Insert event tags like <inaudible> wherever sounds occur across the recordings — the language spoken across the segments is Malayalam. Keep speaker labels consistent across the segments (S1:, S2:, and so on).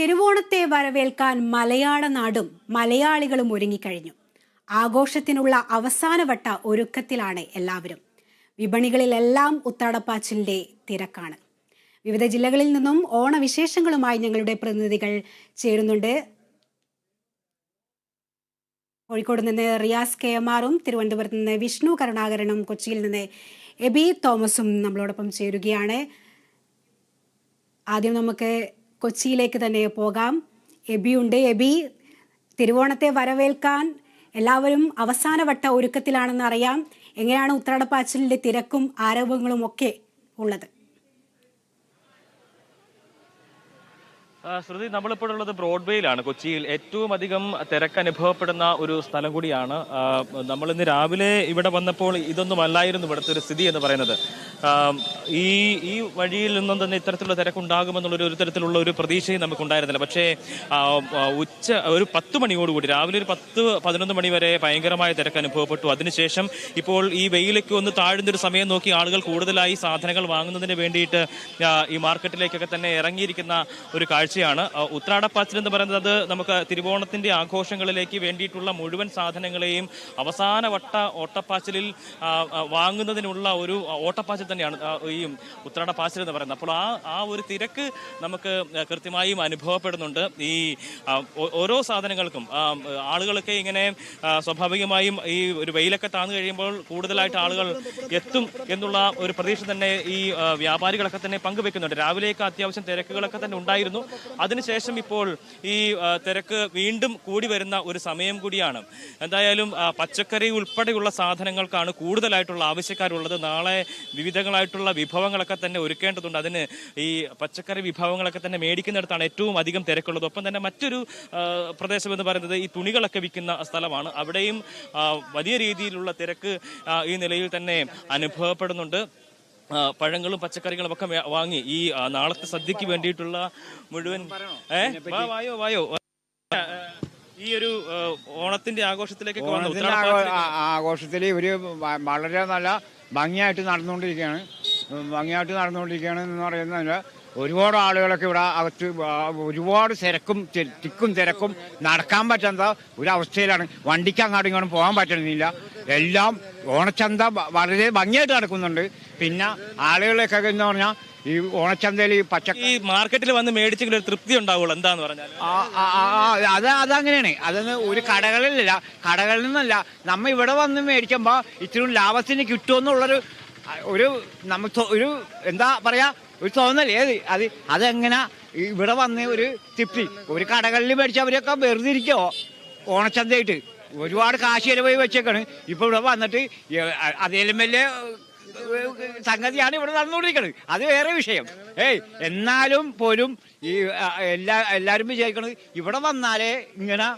S1: തിരുവോണത്തെ വരവേൽക്കാൻ മലയാള നാടും മലയാളികളും ഒരുങ്ങിക്കഴിഞ്ഞു. ആഘോഷത്തിനുള്ള അവസാനവട്ട ഒരുക്കത്തിലാണ് എല്ലാവരും. വിപണികളിലെല്ലാം ഉത്താടപ്പാച്ചിലിന്റെ തിരക്കാണ്. വിവിധ ജില്ലകളിൽ നിന്നും ഓണവിശേഷങ്ങളുമായി ഞങ്ങളുടെ പ്രതിനിധികൾ ചേരുന്നുണ്ട്. കോഴിക്കോട് നിന്ന് റിയാസ് കെ എം ആറും തിരുവനന്തപുരത്ത് നിന്ന് വിഷ്ണു കരുണാകരനും കൊച്ചിയിൽ നിന്ന് എബി തോമസും നമ്മളോടൊപ്പം ചേരുകയാണ്. ആദ്യം നമുക്ക് കൊച്ചിയിലേക്ക് തന്നെ പോകാം. എബിയുണ്ട് എബി തിരുവോണത്തെ വരവേൽക്കാൻ എല്ലാവരും അവസാനവട്ട ഒരുക്കത്തിലാണെന്ന് അറിയാം. എങ്ങനെയാണ് ഉത്രാടപ്പാച്ചിലിന്റെ തിരക്കും ആരവങ്ങളും ഒക്കെ ഉള്ളത്?
S2: ശ്രുതി നമ്മളിപ്പോൾ ഉള്ളത് ബ്രോഡ്വേയിലാണ്. കൊച്ചിയിൽ ഏറ്റവും അധികം തിരക്ക് അനുഭവപ്പെടുന്ന ഒരു സ്ഥലം കൂടിയാണ്. നമ്മൾ ഇന്ന് രാവിലെ ഇവിടെ വന്നപ്പോൾ ഇതൊന്നും അല്ലായിരുന്നു ഇവിടുത്തെ ഒരു സ്ഥിതി എന്ന് പറയുന്നത്. ഈ ഈ വഴിയിൽ നിന്നും തന്നെ ഇത്തരത്തിലുള്ള തിരക്കുണ്ടാകുമെന്നുള്ളൊരു ഒരു തരത്തിലുള്ള ഒരു പ്രതീക്ഷയും നമുക്കുണ്ടായിരുന്നില്ല. പക്ഷേ ഉച്ച ഒരു പത്ത് മണിയോടുകൂടി രാവിലെ ഒരു പത്ത് പതിനൊന്ന് മണി വരെ ഭയങ്കരമായ തിരക്ക് അനുഭവപ്പെട്ടു. അതിനുശേഷം ഇപ്പോൾ ഈ വെയിലൊക്കെ ഒന്ന് താഴ്ന്ന ഒരു സമയം നോക്കി ആളുകൾ കൂടുതലായി സാധനങ്ങൾ വാങ്ങുന്നതിന് വേണ്ടിയിട്ട് ഈ മാർക്കറ്റിലേക്കൊക്കെ തന്നെ ഇറങ്ങിയിരിക്കുന്ന ഒരു കാഴ്ചയാണ് ഉത്രാടപ്പാച്ചിൽ എന്ന് പറയുന്നത് അത് നമുക്ക് തിരുവോണത്തിന്റെ ആഘോഷങ്ങളിലേക്ക് വേണ്ടിയിട്ടുള്ള മുഴുവൻ സാധനങ്ങളെയും അവസാന വട്ട ഓട്ടപ്പാച്ചിലിൽ വാങ്ങുന്നതിനുള്ള ഒരു ഓട്ടപ്പാച്ചിൽ തന്നെയാണ് ഈ ഉത്രാടപ്പാച്ചിൽ എന്ന് പറയുന്നത്. അപ്പോൾ ആ ആ ഒരു തിരക്ക് നമുക്ക് കൃത്യമായും അനുഭവപ്പെടുന്നുണ്ട്. ഈ ഓരോ സാധനങ്ങൾക്കും ആളുകളൊക്കെ ഇങ്ങനെ സ്വാഭാവികമായും ഈ ഒരു വെയിലൊക്കെ താന്നു കഴിയുമ്പോൾ കൂടുതലായിട്ട് ആളുകൾ എത്തും എന്നുള്ള ഒരു പ്രതീക്ഷ തന്നെ ഈ വ്യാപാരികളൊക്കെ തന്നെ പങ്കുവെക്കുന്നുണ്ട്. രാവിലെയൊക്കെ അത്യാവശ്യം തിരക്കുകളൊക്കെ തന്നെ ഉണ്ടായിരുന്നു. അതിനുശേഷം ഇപ്പോൾ ഈ തിരക്ക് വീണ്ടും കൂടി വരുന്ന ഒരു സമയം കൂടിയാണ്. എന്തായാലും പച്ചക്കറി ഉൾപ്പെടെയുള്ള സാധനങ്ങൾക്കാണ് കൂടുതലായിട്ടുള്ള ആവശ്യക്കാരുള്ളത്. നാളെ വിവിധങ്ങളായിട്ടുള്ള വിഭവങ്ങളൊക്കെ തന്നെ ഒരുക്കേണ്ടതുണ്ട്. അതിന് ഈ പച്ചക്കറി വിഭവങ്ങളൊക്കെ തന്നെ മേടിക്കുന്നിടത്താണ് ഏറ്റവും അധികം തിരക്കുള്ളത്. ഒപ്പം തന്നെ മറ്റൊരു പ്രദേശം എന്ന് പറയുന്നത് ഈ തുണികളൊക്കെ വിൽക്കുന്ന സ്ഥലമാണ്. അവിടെയും വലിയ രീതിയിലുള്ള തിരക്ക് ഈ നിലയിൽ തന്നെ അനുഭവപ്പെടുന്നുണ്ട്. പഴങ്ങളും പച്ചക്കറികളും ഒക്കെ വാങ്ങി ഈ നാളത്തെ സദ്യക്ക് വേണ്ടിയിട്ടുള്ള മുഴുവൻ ഏ? വായോ വായോ. ഈ ഒരു ഓണത്തിന്റെ
S3: ആഘോഷത്തിലേക്ക് ആഘോഷത്തിൽ ഇവർ വളരെ നല്ല ഭംഗിയായിട്ട് നടന്നുകൊണ്ടിരിക്കുകയാണ്. ഭംഗിയായിട്ട് നടന്നുകൊണ്ടിരിക്കുകയാണ് എന്ന് പറയുന്നതിൽ ഒരുപാട് ആളുകളൊക്കെ ഇവിടെ അകത്ത് ഒരുപാട് തിരക്കും തിക്കും തിരക്കും നടക്കാൻ പറ്റാത്ത ഒരു അവസ്ഥയിലാണ് വണ്ടിക്ക് അങ്ങോട്ടും ഇങ്ങോട്ടും പോകാൻ പറ്റുന്നില്ല. എല്ലാം ഓണച്ചന്ത വളരെ ഭംഗിയായിട്ട് നടക്കുന്നുണ്ട്. പിന്നെ ആളുകളൊക്കെ എന്ന് പറഞ്ഞാൽ ഈ ഓണച്ചന്തയിൽ ഈ പച്ച
S2: ഈ മാർക്കറ്റിൽ വന്ന് മേടിച്ചെങ്കിൽ ഒരു തൃപ്തി ഉണ്ടാവുള്ളൂ എന്താന്ന് പറഞ്ഞാൽ
S3: ആ, ആ, ആ, ആ, അത് അതങ്ങനെയാണ്. അതൊന്ന് ഒരു കടകളിലല്ല കടകളിൽ നിന്നല്ല. നമ്മ ഇവിടെ വന്ന് മേടിക്കുമ്പോ ഇത്രയും ലാഭത്തിന് കിട്ടുമെന്നുള്ളൊരു ഒരു നമ്മ ഒരു എന്താ പറയാ ഒരു തോന്നൽ ഏത്? അത് അതെങ്ങനെ ഇവിടെ വന്ന് ഒരു തൃപ്തി. ഒരു കടകളിൽ മേടിച്ച അവരൊക്കെ വെറുതെ ഇരിക്കോ ഓണച്ചന്തയായിട്ട്. ഒരുപാട് കാശ് ചിലവായി വെച്ചേക്കാണ്. ഇപ്പൊ ഇവിടെ വന്നിട്ട് അതേലും വലിയ സംഗതിയാണ് ഇവിടെ നടന്നുകൊണ്ടിരിക്കുന്നത്. അത് വേറെ വിഷയം. ഏയ് എന്നാലും പോലും ഈ ആ, എല്ലാ എല്ലാവരും വിചാരിക്കണത് ഇവിടെ വന്നാലേ ഇങ്ങനെ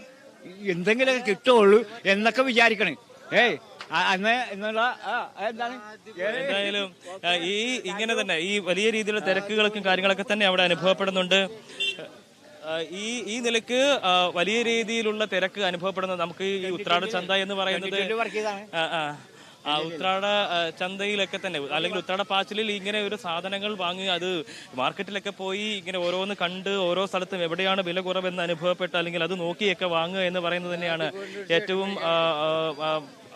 S3: എന്തെങ്കിലുമൊക്കെ കിട്ടുള്ളൂ എന്നൊക്കെ വിചാരിക്കണേ. ഏയ് ആ, അന്ന് എന്നുള്ള ആ,
S2: എന്തായാലും ഈ ഇങ്ങനെ തന്നെ ഈ വലിയ രീതിയിലുള്ള തിരക്കുകൾക്കും കാര്യങ്ങളൊക്കെ തന്നെ അവിടെ അനുഭവപ്പെടുന്നുണ്ട്. ഈ ഈ നിലയ്ക്ക് വലിയ രീതിയിലുള്ള തിരക്ക് അനുഭവപ്പെടുന്നത് നമുക്ക് ഈ ഉത്രാട ചന്ത എന്ന് പറയുന്നത് ഉത്രാട ചന്തയിലൊക്കെ തന്നെ. അല്ലെങ്കിൽ ഉത്രാട പാച്ചിലിൽ ഇങ്ങനെ ഒരു സാധനങ്ങൾ വാങ്ങി അത് മാർക്കറ്റിലൊക്കെ പോയി ഇങ്ങനെ ഓരോന്ന് കണ്ട് ഓരോ സ്ഥലത്തും എവിടെയാണ് വില കുറവെന്ന് അനുഭവപ്പെട്ട് അല്ലെങ്കിൽ അത് നോക്കിയൊക്കെ വാങ്ങുക എന്ന് പറയുന്നത് തന്നെയാണ് ഏറ്റവും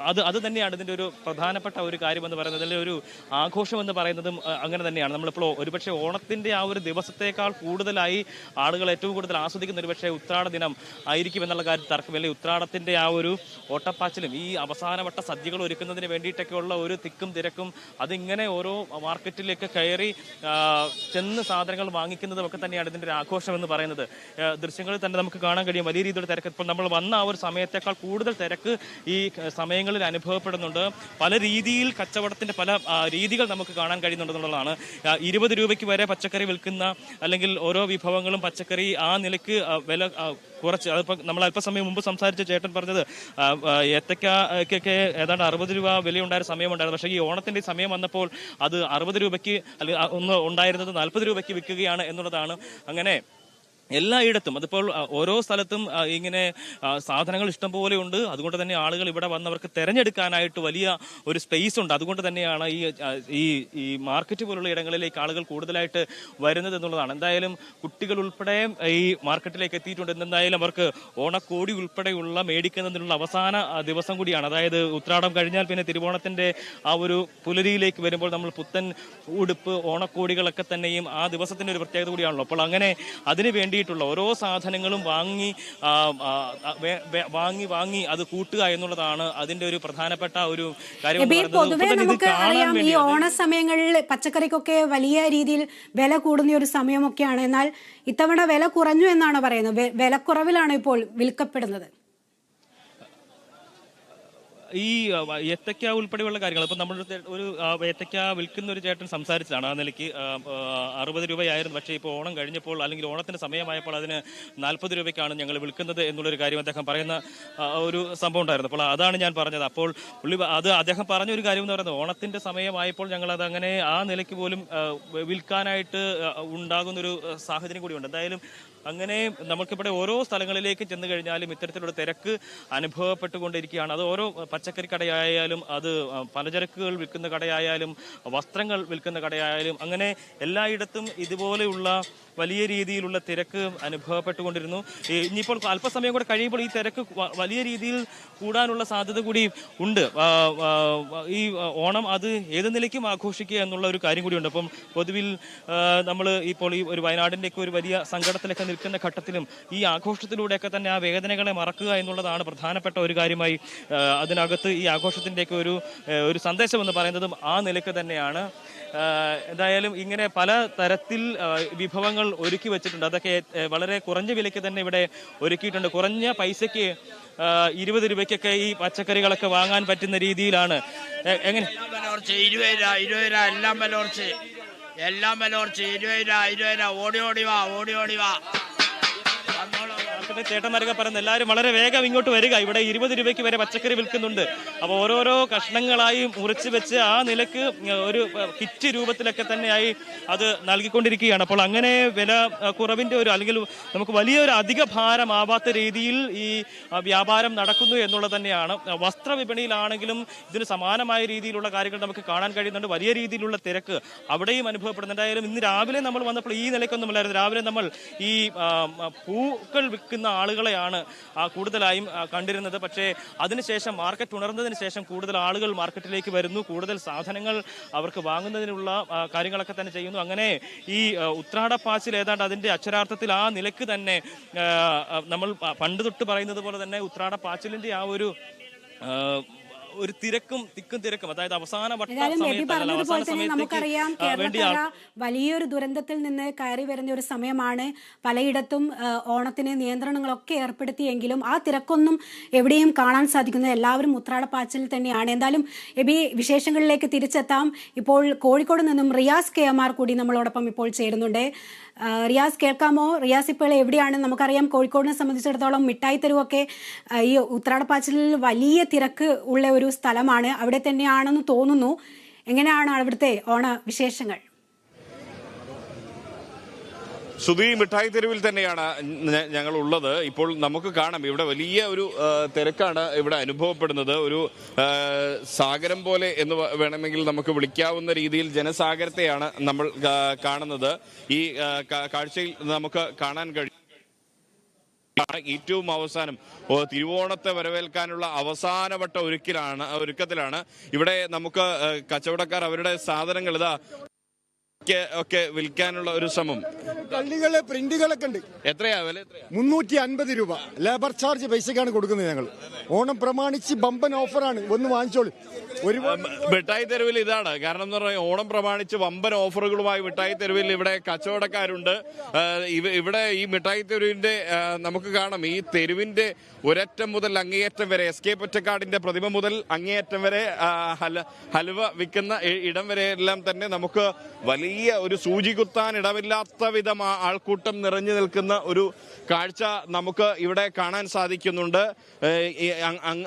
S2: അത് അത് തന്നെയാണ് ഇതിന്റെ ഒരു പ്രധാനപ്പെട്ട ഒരു കാര്യം എന്ന് പറയുന്നത് അല്ലെങ്കിൽ ഒരു ആഘോഷം എന്ന് പറയുന്നതും അങ്ങനെ തന്നെയാണ്. നമ്മളിപ്പോൾ ഒരുപക്ഷെ ഓണത്തിന്റെ ആ ഒരു ദിവസത്തേക്കാൾ കൂടുതലായി ആളുകൾ ഏറ്റവും കൂടുതൽ ആസ്വദിക്കുന്ന ഒരുപക്ഷെ ഉത്രാട ദിനം ആയിരിക്കും എന്നുള്ള കാര്യത്തിൽ തർക്കമില്ല ഉത്രാടത്തിന്റെ ആ ഒരു ഓട്ടപ്പാച്ചിലും ഈ അവസാനവട്ട സദ്യകൾ ഒരുക്കുന്നതിന് വേണ്ടിയിട്ടൊക്കെയുള്ള ഒരു തിക്കും തിരക്കും അതിങ്ങനെ ഓരോ മാർക്കറ്റിലേക്ക് കയറി ചെന്ന് സാധനങ്ങൾ വാങ്ങിക്കുന്നതും ഒക്കെ തന്നെയാണ് ഇതിന്റെ ഒരു ആഘോഷം എന്ന് പറയുന്നത്. ദൃശ്യങ്ങളിൽ തന്നെ നമുക്ക് കാണാൻ കഴിയും വലിയ രീതിയിലുള്ള തിരക്ക്. ഇപ്പോൾ നമ്മൾ വന്ന ആ ഒരു സമയത്തേക്കാൾ കൂടുതൽ തിരക്ക് ഈ സമയങ്ങളിൽ അനുഭവപ്പെടുന്നുണ്ട്. പല രീതിയിൽ കച്ചവടത്തിന്റെ പല രീതികൾ നമുക്ക് കാണാൻ കഴിയുന്നുണ്ടെന്നുള്ളതാണ് ഇരുപത് രൂപയ്ക്ക് വരെ പച്ചക്കറി വിൽക്കുന്ന അല്ലെങ്കിൽ ഓരോ വിഭവങ്ങളും പച്ചക്കറി ആ നിലയ്ക്ക് വില കുറച്ച് അതിപ്പോൾ നമ്മൾ അല്പസമയം മുമ്പ് സംസാരിച്ച ചേട്ടൻ പറഞ്ഞത് ഏത്തക്കൊക്കെ ഏതാണ്ട് അറുപത് രൂപ വിലയുണ്ടായ സമയമുണ്ടായിരുന്നു. പക്ഷേ ഈ ഓണത്തിന്റെ സമയം വന്നപ്പോൾ അത് അറുപത് രൂപയ്ക്ക് അല്ലെങ്കിൽ ഒന്ന് ഉണ്ടായിരുന്നത് നാൽപ്പത് രൂപയ്ക്ക് വിൽക്കുകയാണ് എന്നുള്ളതാണ്. അങ്ങനെ എല്ലായിടത്തും അതിപ്പോൾ ഓരോ സ്ഥലത്തും ഇങ്ങനെ സാധനങ്ങൾ ഇഷ്ടം പോലെ ഉണ്ട്. അതുകൊണ്ട് തന്നെ ആളുകൾ ഇവിടെ വന്നവർക്ക് തെരഞ്ഞെടുക്കാനായിട്ട് വലിയ ഒരു സ്പേസ് ഉണ്ട്. അതുകൊണ്ട് തന്നെയാണ് ഈ ഈ ഈ മാർക്കറ്റ് പോലുള്ള ഇടങ്ങളിലേക്ക് ആളുകൾ കൂടുതലായിട്ട് വരുന്നത് എന്നുള്ളതാണ്. എന്തായാലും കുട്ടികൾ ഉൾപ്പെടെ ഈ മാർക്കറ്റിലേക്ക് എത്തിയിട്ടുണ്ട്. എന്തായാലും അവർക്ക് ഓണക്കോടി ഉൾപ്പെടെയുള്ള മേടിക്കുന്നതിനുള്ള അവസാന ദിവസം കൂടിയാണ്. അതായത് ഉത്രാടം കഴിഞ്ഞാൽ പിന്നെ തിരുവോണത്തിന്റെ ആ ഒരു പുലരിയിലേക്ക് വരുമ്പോൾ നമ്മൾ പുത്തൻ ഉടുപ്പ് ഓണക്കോടികളൊക്കെ തന്നെയും ആ ദിവസത്തിന്റെ ഒരു പ്രത്യേകത കൂടിയാണല്ലോ. അപ്പോൾ അങ്ങനെ അതിന് വേണ്ടിയിട്ടുള്ള ഓരോ സാധനങ്ങളും വാങ്ങി വാങ്ങി വാങ്ങി അത് കൂട്ടുക എന്നുള്ളതാണ് അതിന്റെ ഒരു പ്രധാനപ്പെട്ട ഒരു കാര്യം.
S1: പൊതുവെ നമുക്ക് അറിയാം ഈ
S2: ഓണ
S1: സമയങ്ങളിൽ പച്ചക്കറിക്കൊക്കെ വലിയ രീതിയിൽ വില കൂടുന്ന ഒരു സമയമൊക്കെയാണ്. എന്നാൽ ഇത്തവണ വില കുറഞ്ഞു എന്നാണ് പറയുന്നത്. വിലക്കുറവിലാണ് ഇപ്പോൾ വിൽക്കപ്പെടുന്നത്.
S2: ഈ ഏത്തക്ക ഉൾപ്പെടെയുള്ള കാര്യങ്ങൾ ഇപ്പൊ നമ്മുടെ ഒരു ഏത്തക്ക വിൽക്കുന്ന ഒരു ചേട്ടൻ സംസാരിച്ചതാണ് ആ നിലയ്ക്ക് അറുപത് രൂപയായിരുന്നു പക്ഷേ ഇപ്പോൾ ഓണം കഴിഞ്ഞപ്പോൾ അല്ലെങ്കിൽ ഓണത്തിന്റെ സമയമായപ്പോൾ അതിന് നാൽപ്പത് രൂപയ്ക്കാണ് ഞങ്ങൾ വിൽക്കുന്നത് എന്നുള്ളൊരു കാര്യം അദ്ദേഹം പറയുന്ന ഒരു സംഭവം ഉണ്ടായിരുന്നു. അപ്പോൾ അതാണ് ഞാൻ പറഞ്ഞത്. അപ്പോൾ പുള്ളി അത് അദ്ദേഹം പറഞ്ഞ ഒരു കാര്യം എന്ന് പറയുന്നത് ഓണത്തിന്റെ സമയമായപ്പോൾ ഞങ്ങൾ അത് അങ്ങനെ ആ നിലയ്ക്ക് പോലും വിൽക്കാനായിട്ട് ഉണ്ടാകുന്നൊരു സാഹചര്യം കൂടിയുണ്ട്. എന്തായാലും അങ്ങനെ നമുക്കിവിടെ ഓരോ സ്ഥലങ്ങളിലേക്ക് ചെന്ന് കഴിഞ്ഞാലും ഇത്തരത്തിലുള്ള തിരക്ക് അനുഭവപ്പെട്ടുകൊണ്ടിരിക്കുകയാണ്. അത് ഓരോ പച്ചക്കറി കടയായാലും അത് പലചരക്കുകൾ വിൽക്കുന്ന കടയായാലും വസ്ത്രങ്ങൾ വിൽക്കുന്ന കടയായാലും അങ്ങനെ എല്ലായിടത്തും ഇതുപോലെയുള്ള വലിയ രീതിയിലുള്ള തിരക്ക് അനുഭവപ്പെട്ടുകൊണ്ടിരുന്നു. ഇനിയിപ്പോൾ അല്പസമയം കൂടെ കഴിയുമ്പോൾ ഈ തിരക്ക് വലിയ രീതിയിൽ കൂടാനുള്ള സാധ്യത കൂടി ഉണ്ട്. ഈ ഓണം അത് ഏത് നിലയ്ക്കും ആഘോഷിക്കുക എന്നുള്ള ഒരു കാര്യം കൂടിയുണ്ട് അപ്പം പൊതുവിൽ നമ്മൾ ഇപ്പോൾ ഈ ഒരു വയനാടിന്റെയൊക്കെ ഒരു വലിയ സങ്കടത്തിലൊക്കെ നിൽക്കുന്ന ഘട്ടത്തിലും ഈ ആഘോഷത്തിലൂടെയൊക്കെ തന്നെ ആ വേദനകളെ മറക്കുക എന്നുള്ളതാണ് പ്രധാനപ്പെട്ട ഒരു കാര്യമായി അതിനകത്ത് ഈ ആഘോഷത്തിന്റെയൊക്കെ ഒരു ഒരു സന്ദേശം എന്ന് പറയുന്നതും ആ നിലയ്ക്ക് തന്നെയാണ്. എന്തായാലും ഇങ്ങനെ പല തരത്തിൽ വിഭവങ്ങൾ ഒരുക്കി വെച്ചിട്ടുണ്ട്. അതൊക്കെ വളരെ കുറഞ്ഞ വിലയ്ക്ക് തന്നെ ഇവിടെ ഒരുക്കിയിട്ടുണ്ട്. കുറഞ്ഞ പൈസയ്ക്ക് ഇരുപത് രൂപയ്ക്കൊക്കെ ഈ പച്ചക്കറികളൊക്കെ വാങ്ങാൻ പറ്റുന്ന രീതിയിലാണ്. എങ്ങനെ?
S4: ഇരുപത് രൂപ ഇരുപത് രൂപ എല്ലാം വില കുറച്ച്. എല്ലാം വില കുറച്ച് ഇരുപത് രൂപ ഇരുപത് രൂപ. ഓടി ഓടി വാ. ഓടി ഓടി വാ.
S2: മാർക്കറ്റിലെ ചേട്ടന്മാരൊക്കെ പറയുന്നത് എല്ലാവരും വളരെ വേഗം ഇങ്ങോട്ട് വരിക. ഇവിടെ ഇരുപത് രൂപയ്ക്ക് വരെ പച്ചക്കറി വിൽക്കുന്നുണ്ട്. അപ്പോൾ ഓരോരോ കഷ്ണങ്ങളായി മുറിച്ച് വെച്ച് ആ നിലയ്ക്ക് ഒരു കിറ്റ് രൂപത്തിലൊക്കെ തന്നെയായി അത് നൽകിക്കൊണ്ടിരിക്കുകയാണ്. അപ്പോൾ അങ്ങനെ വില കുറവിന്റെ ഒരു അല്ലെങ്കിൽ നമുക്ക് വലിയൊരു അധിക ഭാരമാവാത്ത രീതിയിൽ ഈ വ്യാപാരം നടക്കുന്നു എന്നുള്ളത് തന്നെയാണ്. വസ്ത്ര വിപണിയിലാണെങ്കിലും ഇതിന് സമാനമായ രീതിയിലുള്ള കാര്യങ്ങൾ നമുക്ക് കാണാൻ കഴിയുന്നുണ്ട്. വലിയ രീതിയിലുള്ള തിരക്ക് അവിടെയും അനുഭവപ്പെടുന്നുണ്ട്. എന്തായാലും ഇന്ന് രാവിലെ നമ്മൾ വന്നപ്പോൾ ഈ നിലയ്ക്കൊന്നുമല്ലായിരുന്നു രാവിലെ നമ്മൾ ഈ പൂക്കൾ വിൽക്കുന്ന ആളുകളെയാണ് ആ, കൂടുതലായും കണ്ടിരുന്നത്. പക്ഷേ അതിനുശേഷം മാർക്കറ്റ് ഉണർന്നതിന് ശേഷം കൂടുതൽ ആളുകൾ മാർക്കറ്റിലേക്ക് വരുന്നു. കൂടുതൽ സാധനങ്ങൾ അവർക്ക് വാങ്ങുന്നതിനുള്ള കാര്യങ്ങളൊക്കെ തന്നെ ചെയ്യുന്നു. അങ്ങനെ ഈ ഉത്രാട ഉത്രാടപ്പാച്ചിൽ ഏതാണ്ട് അതിന്റെ അക്ഷരാർത്ഥത്തിൽ ആ നിലയ്ക്ക് തന്നെ നമ്മൾ പണ്ട് തൊട്ട് പറയുന്നത് പോലെ തന്നെ ഉത്രാടപ്പാച്ചിലിന്റെ ആ ഒരു ഒരു തിരക്കും തിക്കും തിരക്കും. അതായത് അവസാന
S1: നമുക്കറിയാം കേരളക്കര വലിയൊരു ദുരന്തത്തിൽ നിന്ന് കയറി വരുന്ന ഒരു സമയമാണ് പലയിടത്തും ഓണത്തിന് നിയന്ത്രണങ്ങളൊക്കെ ഏർപ്പെടുത്തിയെങ്കിലും ആ തിരക്കൊന്നും എവിടെയും കാണാൻ സാധിക്കുന്നത് എല്ലാവരും ഉത്രാടപ്പാച്ചിൽ തന്നെയാണ്. എന്തായാലും എബി വിശേഷങ്ങളിലേക്ക് തിരിച്ചെത്താം. ഇപ്പോൾ കോഴിക്കോട് നിന്നും റിയാസ് കെ എം ആർ കൂടി നമ്മളോടൊപ്പം ഇപ്പോൾ ചേരുന്നുണ്ട്. റിയാസ് കേൾക്കാമോ? റിയാസ് ഇപ്പോൾ എവിടെയാണ്? നമുക്കറിയാം കോഴിക്കോടിനെ സംബന്ധിച്ചിടത്തോളം മിഠായി തെരുവൊക്കെ ഈ ഉത്രാടപ്പാച്ചിലിൽ വലിയ തിരക്ക് ഉള്ള ഒരു സ്ഥലമാണ്. അവിടെ തന്നെയാണെന്ന് തോന്നുന്നു. എങ്ങനെയാണ് അവിടുത്തെ ഓണ വിശേഷങ്ങൾ
S5: സുധി മിഠായി തെരുവിൽ തന്നെയാണ് ഞങ്ങൾ ഉള്ളത് ഇപ്പോൾ നമുക്ക് കാണാം ഇവിടെ വലിയ ഒരു തിരക്കാണ് ഇവിടെ അനുഭവപ്പെടുന്നത്. ഒരു സാഗരം പോലെ എന്ന് വേണമെങ്കിൽ നമുക്ക് വിളിക്കാവുന്ന രീതിയിൽ ജനസാഗരത്തെയാണ് നമ്മൾ കാണുന്നത്. ഈ കാഴ്ചയിൽ നമുക്ക് കാണാൻ കഴിയും ഏറ്റവും അവസാനം. തിരുവോണത്തെ വരവേൽക്കാനുള്ള അവസാനവട്ട ഒരുക്കിലാണ് ഒരുക്കത്തിലാണ്. ഇവിടെ നമുക്ക് കച്ചവടക്കാർ അവരുടെ സാധനങ്ങൾ ഇതാ ഒക്കെ- ഒക്കെ വിൽക്കാനുള്ള ഒരു ശ്രമം.
S6: കള്ളികൾ പ്രിന്റുകളൊക്കെ ഉണ്ട്.
S5: എത്രയാ വില
S6: മുന്നൂറ്റി അൻപത് രൂപ. ലേബർ ചാർജ് പൈസക്കാണ് കൊടുക്കുന്നത് ഞങ്ങൾ ഓണം പ്രമാണിച്ച് ബമ്പൻ ഓഫറാണ്. ഒന്ന് വാങ്ങിച്ചോളൂ. ഒരു
S5: മിഠായി തെരുവിൽ ഇതാണ്. കാരണം എന്ന് പറഞ്ഞാൽ ഓണം പ്രമാണിച്ച് വമ്പൻ ഓഫറുകളുമായി മിഠായി തെരുവിൽ ഇവിടെ കച്ചവടക്കാരുണ്ട്. ഇവിടെ ഈ മിഠായി തെരുവിന്റെ നമുക്ക് കാണാം. ഈ തെരുവിന്റെ ഒരറ്റം മുതൽ അങ്ങേയറ്റം വരെ എസ് കെ പൊറ്റക്കാടിന്റെ പ്രതിമ മുതൽ അങ്ങേയറ്റം വരെ ഹൽവ വിൽക്കുന്ന ഇടം വരെ എല്ലാം തന്നെ നമുക്ക് വലിയ വലിയ ഒരു സൂചി കുത്താൻ ഇടമില്ലാത്ത വിധം ആൾക്കൂട്ടം നിറഞ്ഞു നിൽക്കുന്ന ഒരു കാഴ്ച നമുക്ക് ഇവിടെ കാണാൻ സാധിക്കുന്നുണ്ട്.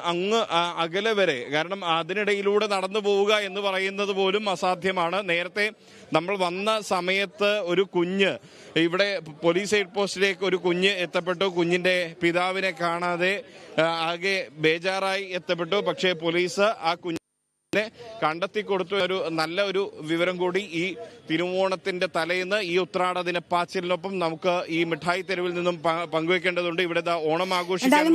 S5: അങ്ങ് അകലെ വരെ കാരണം അതിനിടയിലൂടെ നടന്നു പോവുക എന്ന് പറയുന്നത് പോലും അസാധ്യമാണ്. നേരത്തെ നമ്മൾ വന്ന സമയത്ത് ഒരു കുഞ്ഞ് ഇവിടെ പോലീസ് ഹെഡ് പോസ്റ്റിലേക്ക് ഒരു കുഞ്ഞ് എത്തപ്പെട്ടു. കുഞ്ഞിന്റെ പിതാവിനെ കാണാതെ ആകെ ബേജാറായി എത്തപ്പെട്ടു. പക്ഷേ പോലീസ് ആ കുഞ്ഞ് െ കണ്ടെത്തി കൊടുത്ത ഒരു നല്ല ഒരു വിവരം കൂടി ഈ തിരുവോണത്തിന്റെ തലേന്ന് ഈ ഉത്രാട ദിനപ്പാച്ചിലിനൊപ്പം നമുക്ക് ഈ മിഠായി തെരുവിൽ നിന്നും പങ്കുവെക്കേണ്ടതുണ്ട്. ഇവിടെ ഓണം ആഘോഷിക്കാൻ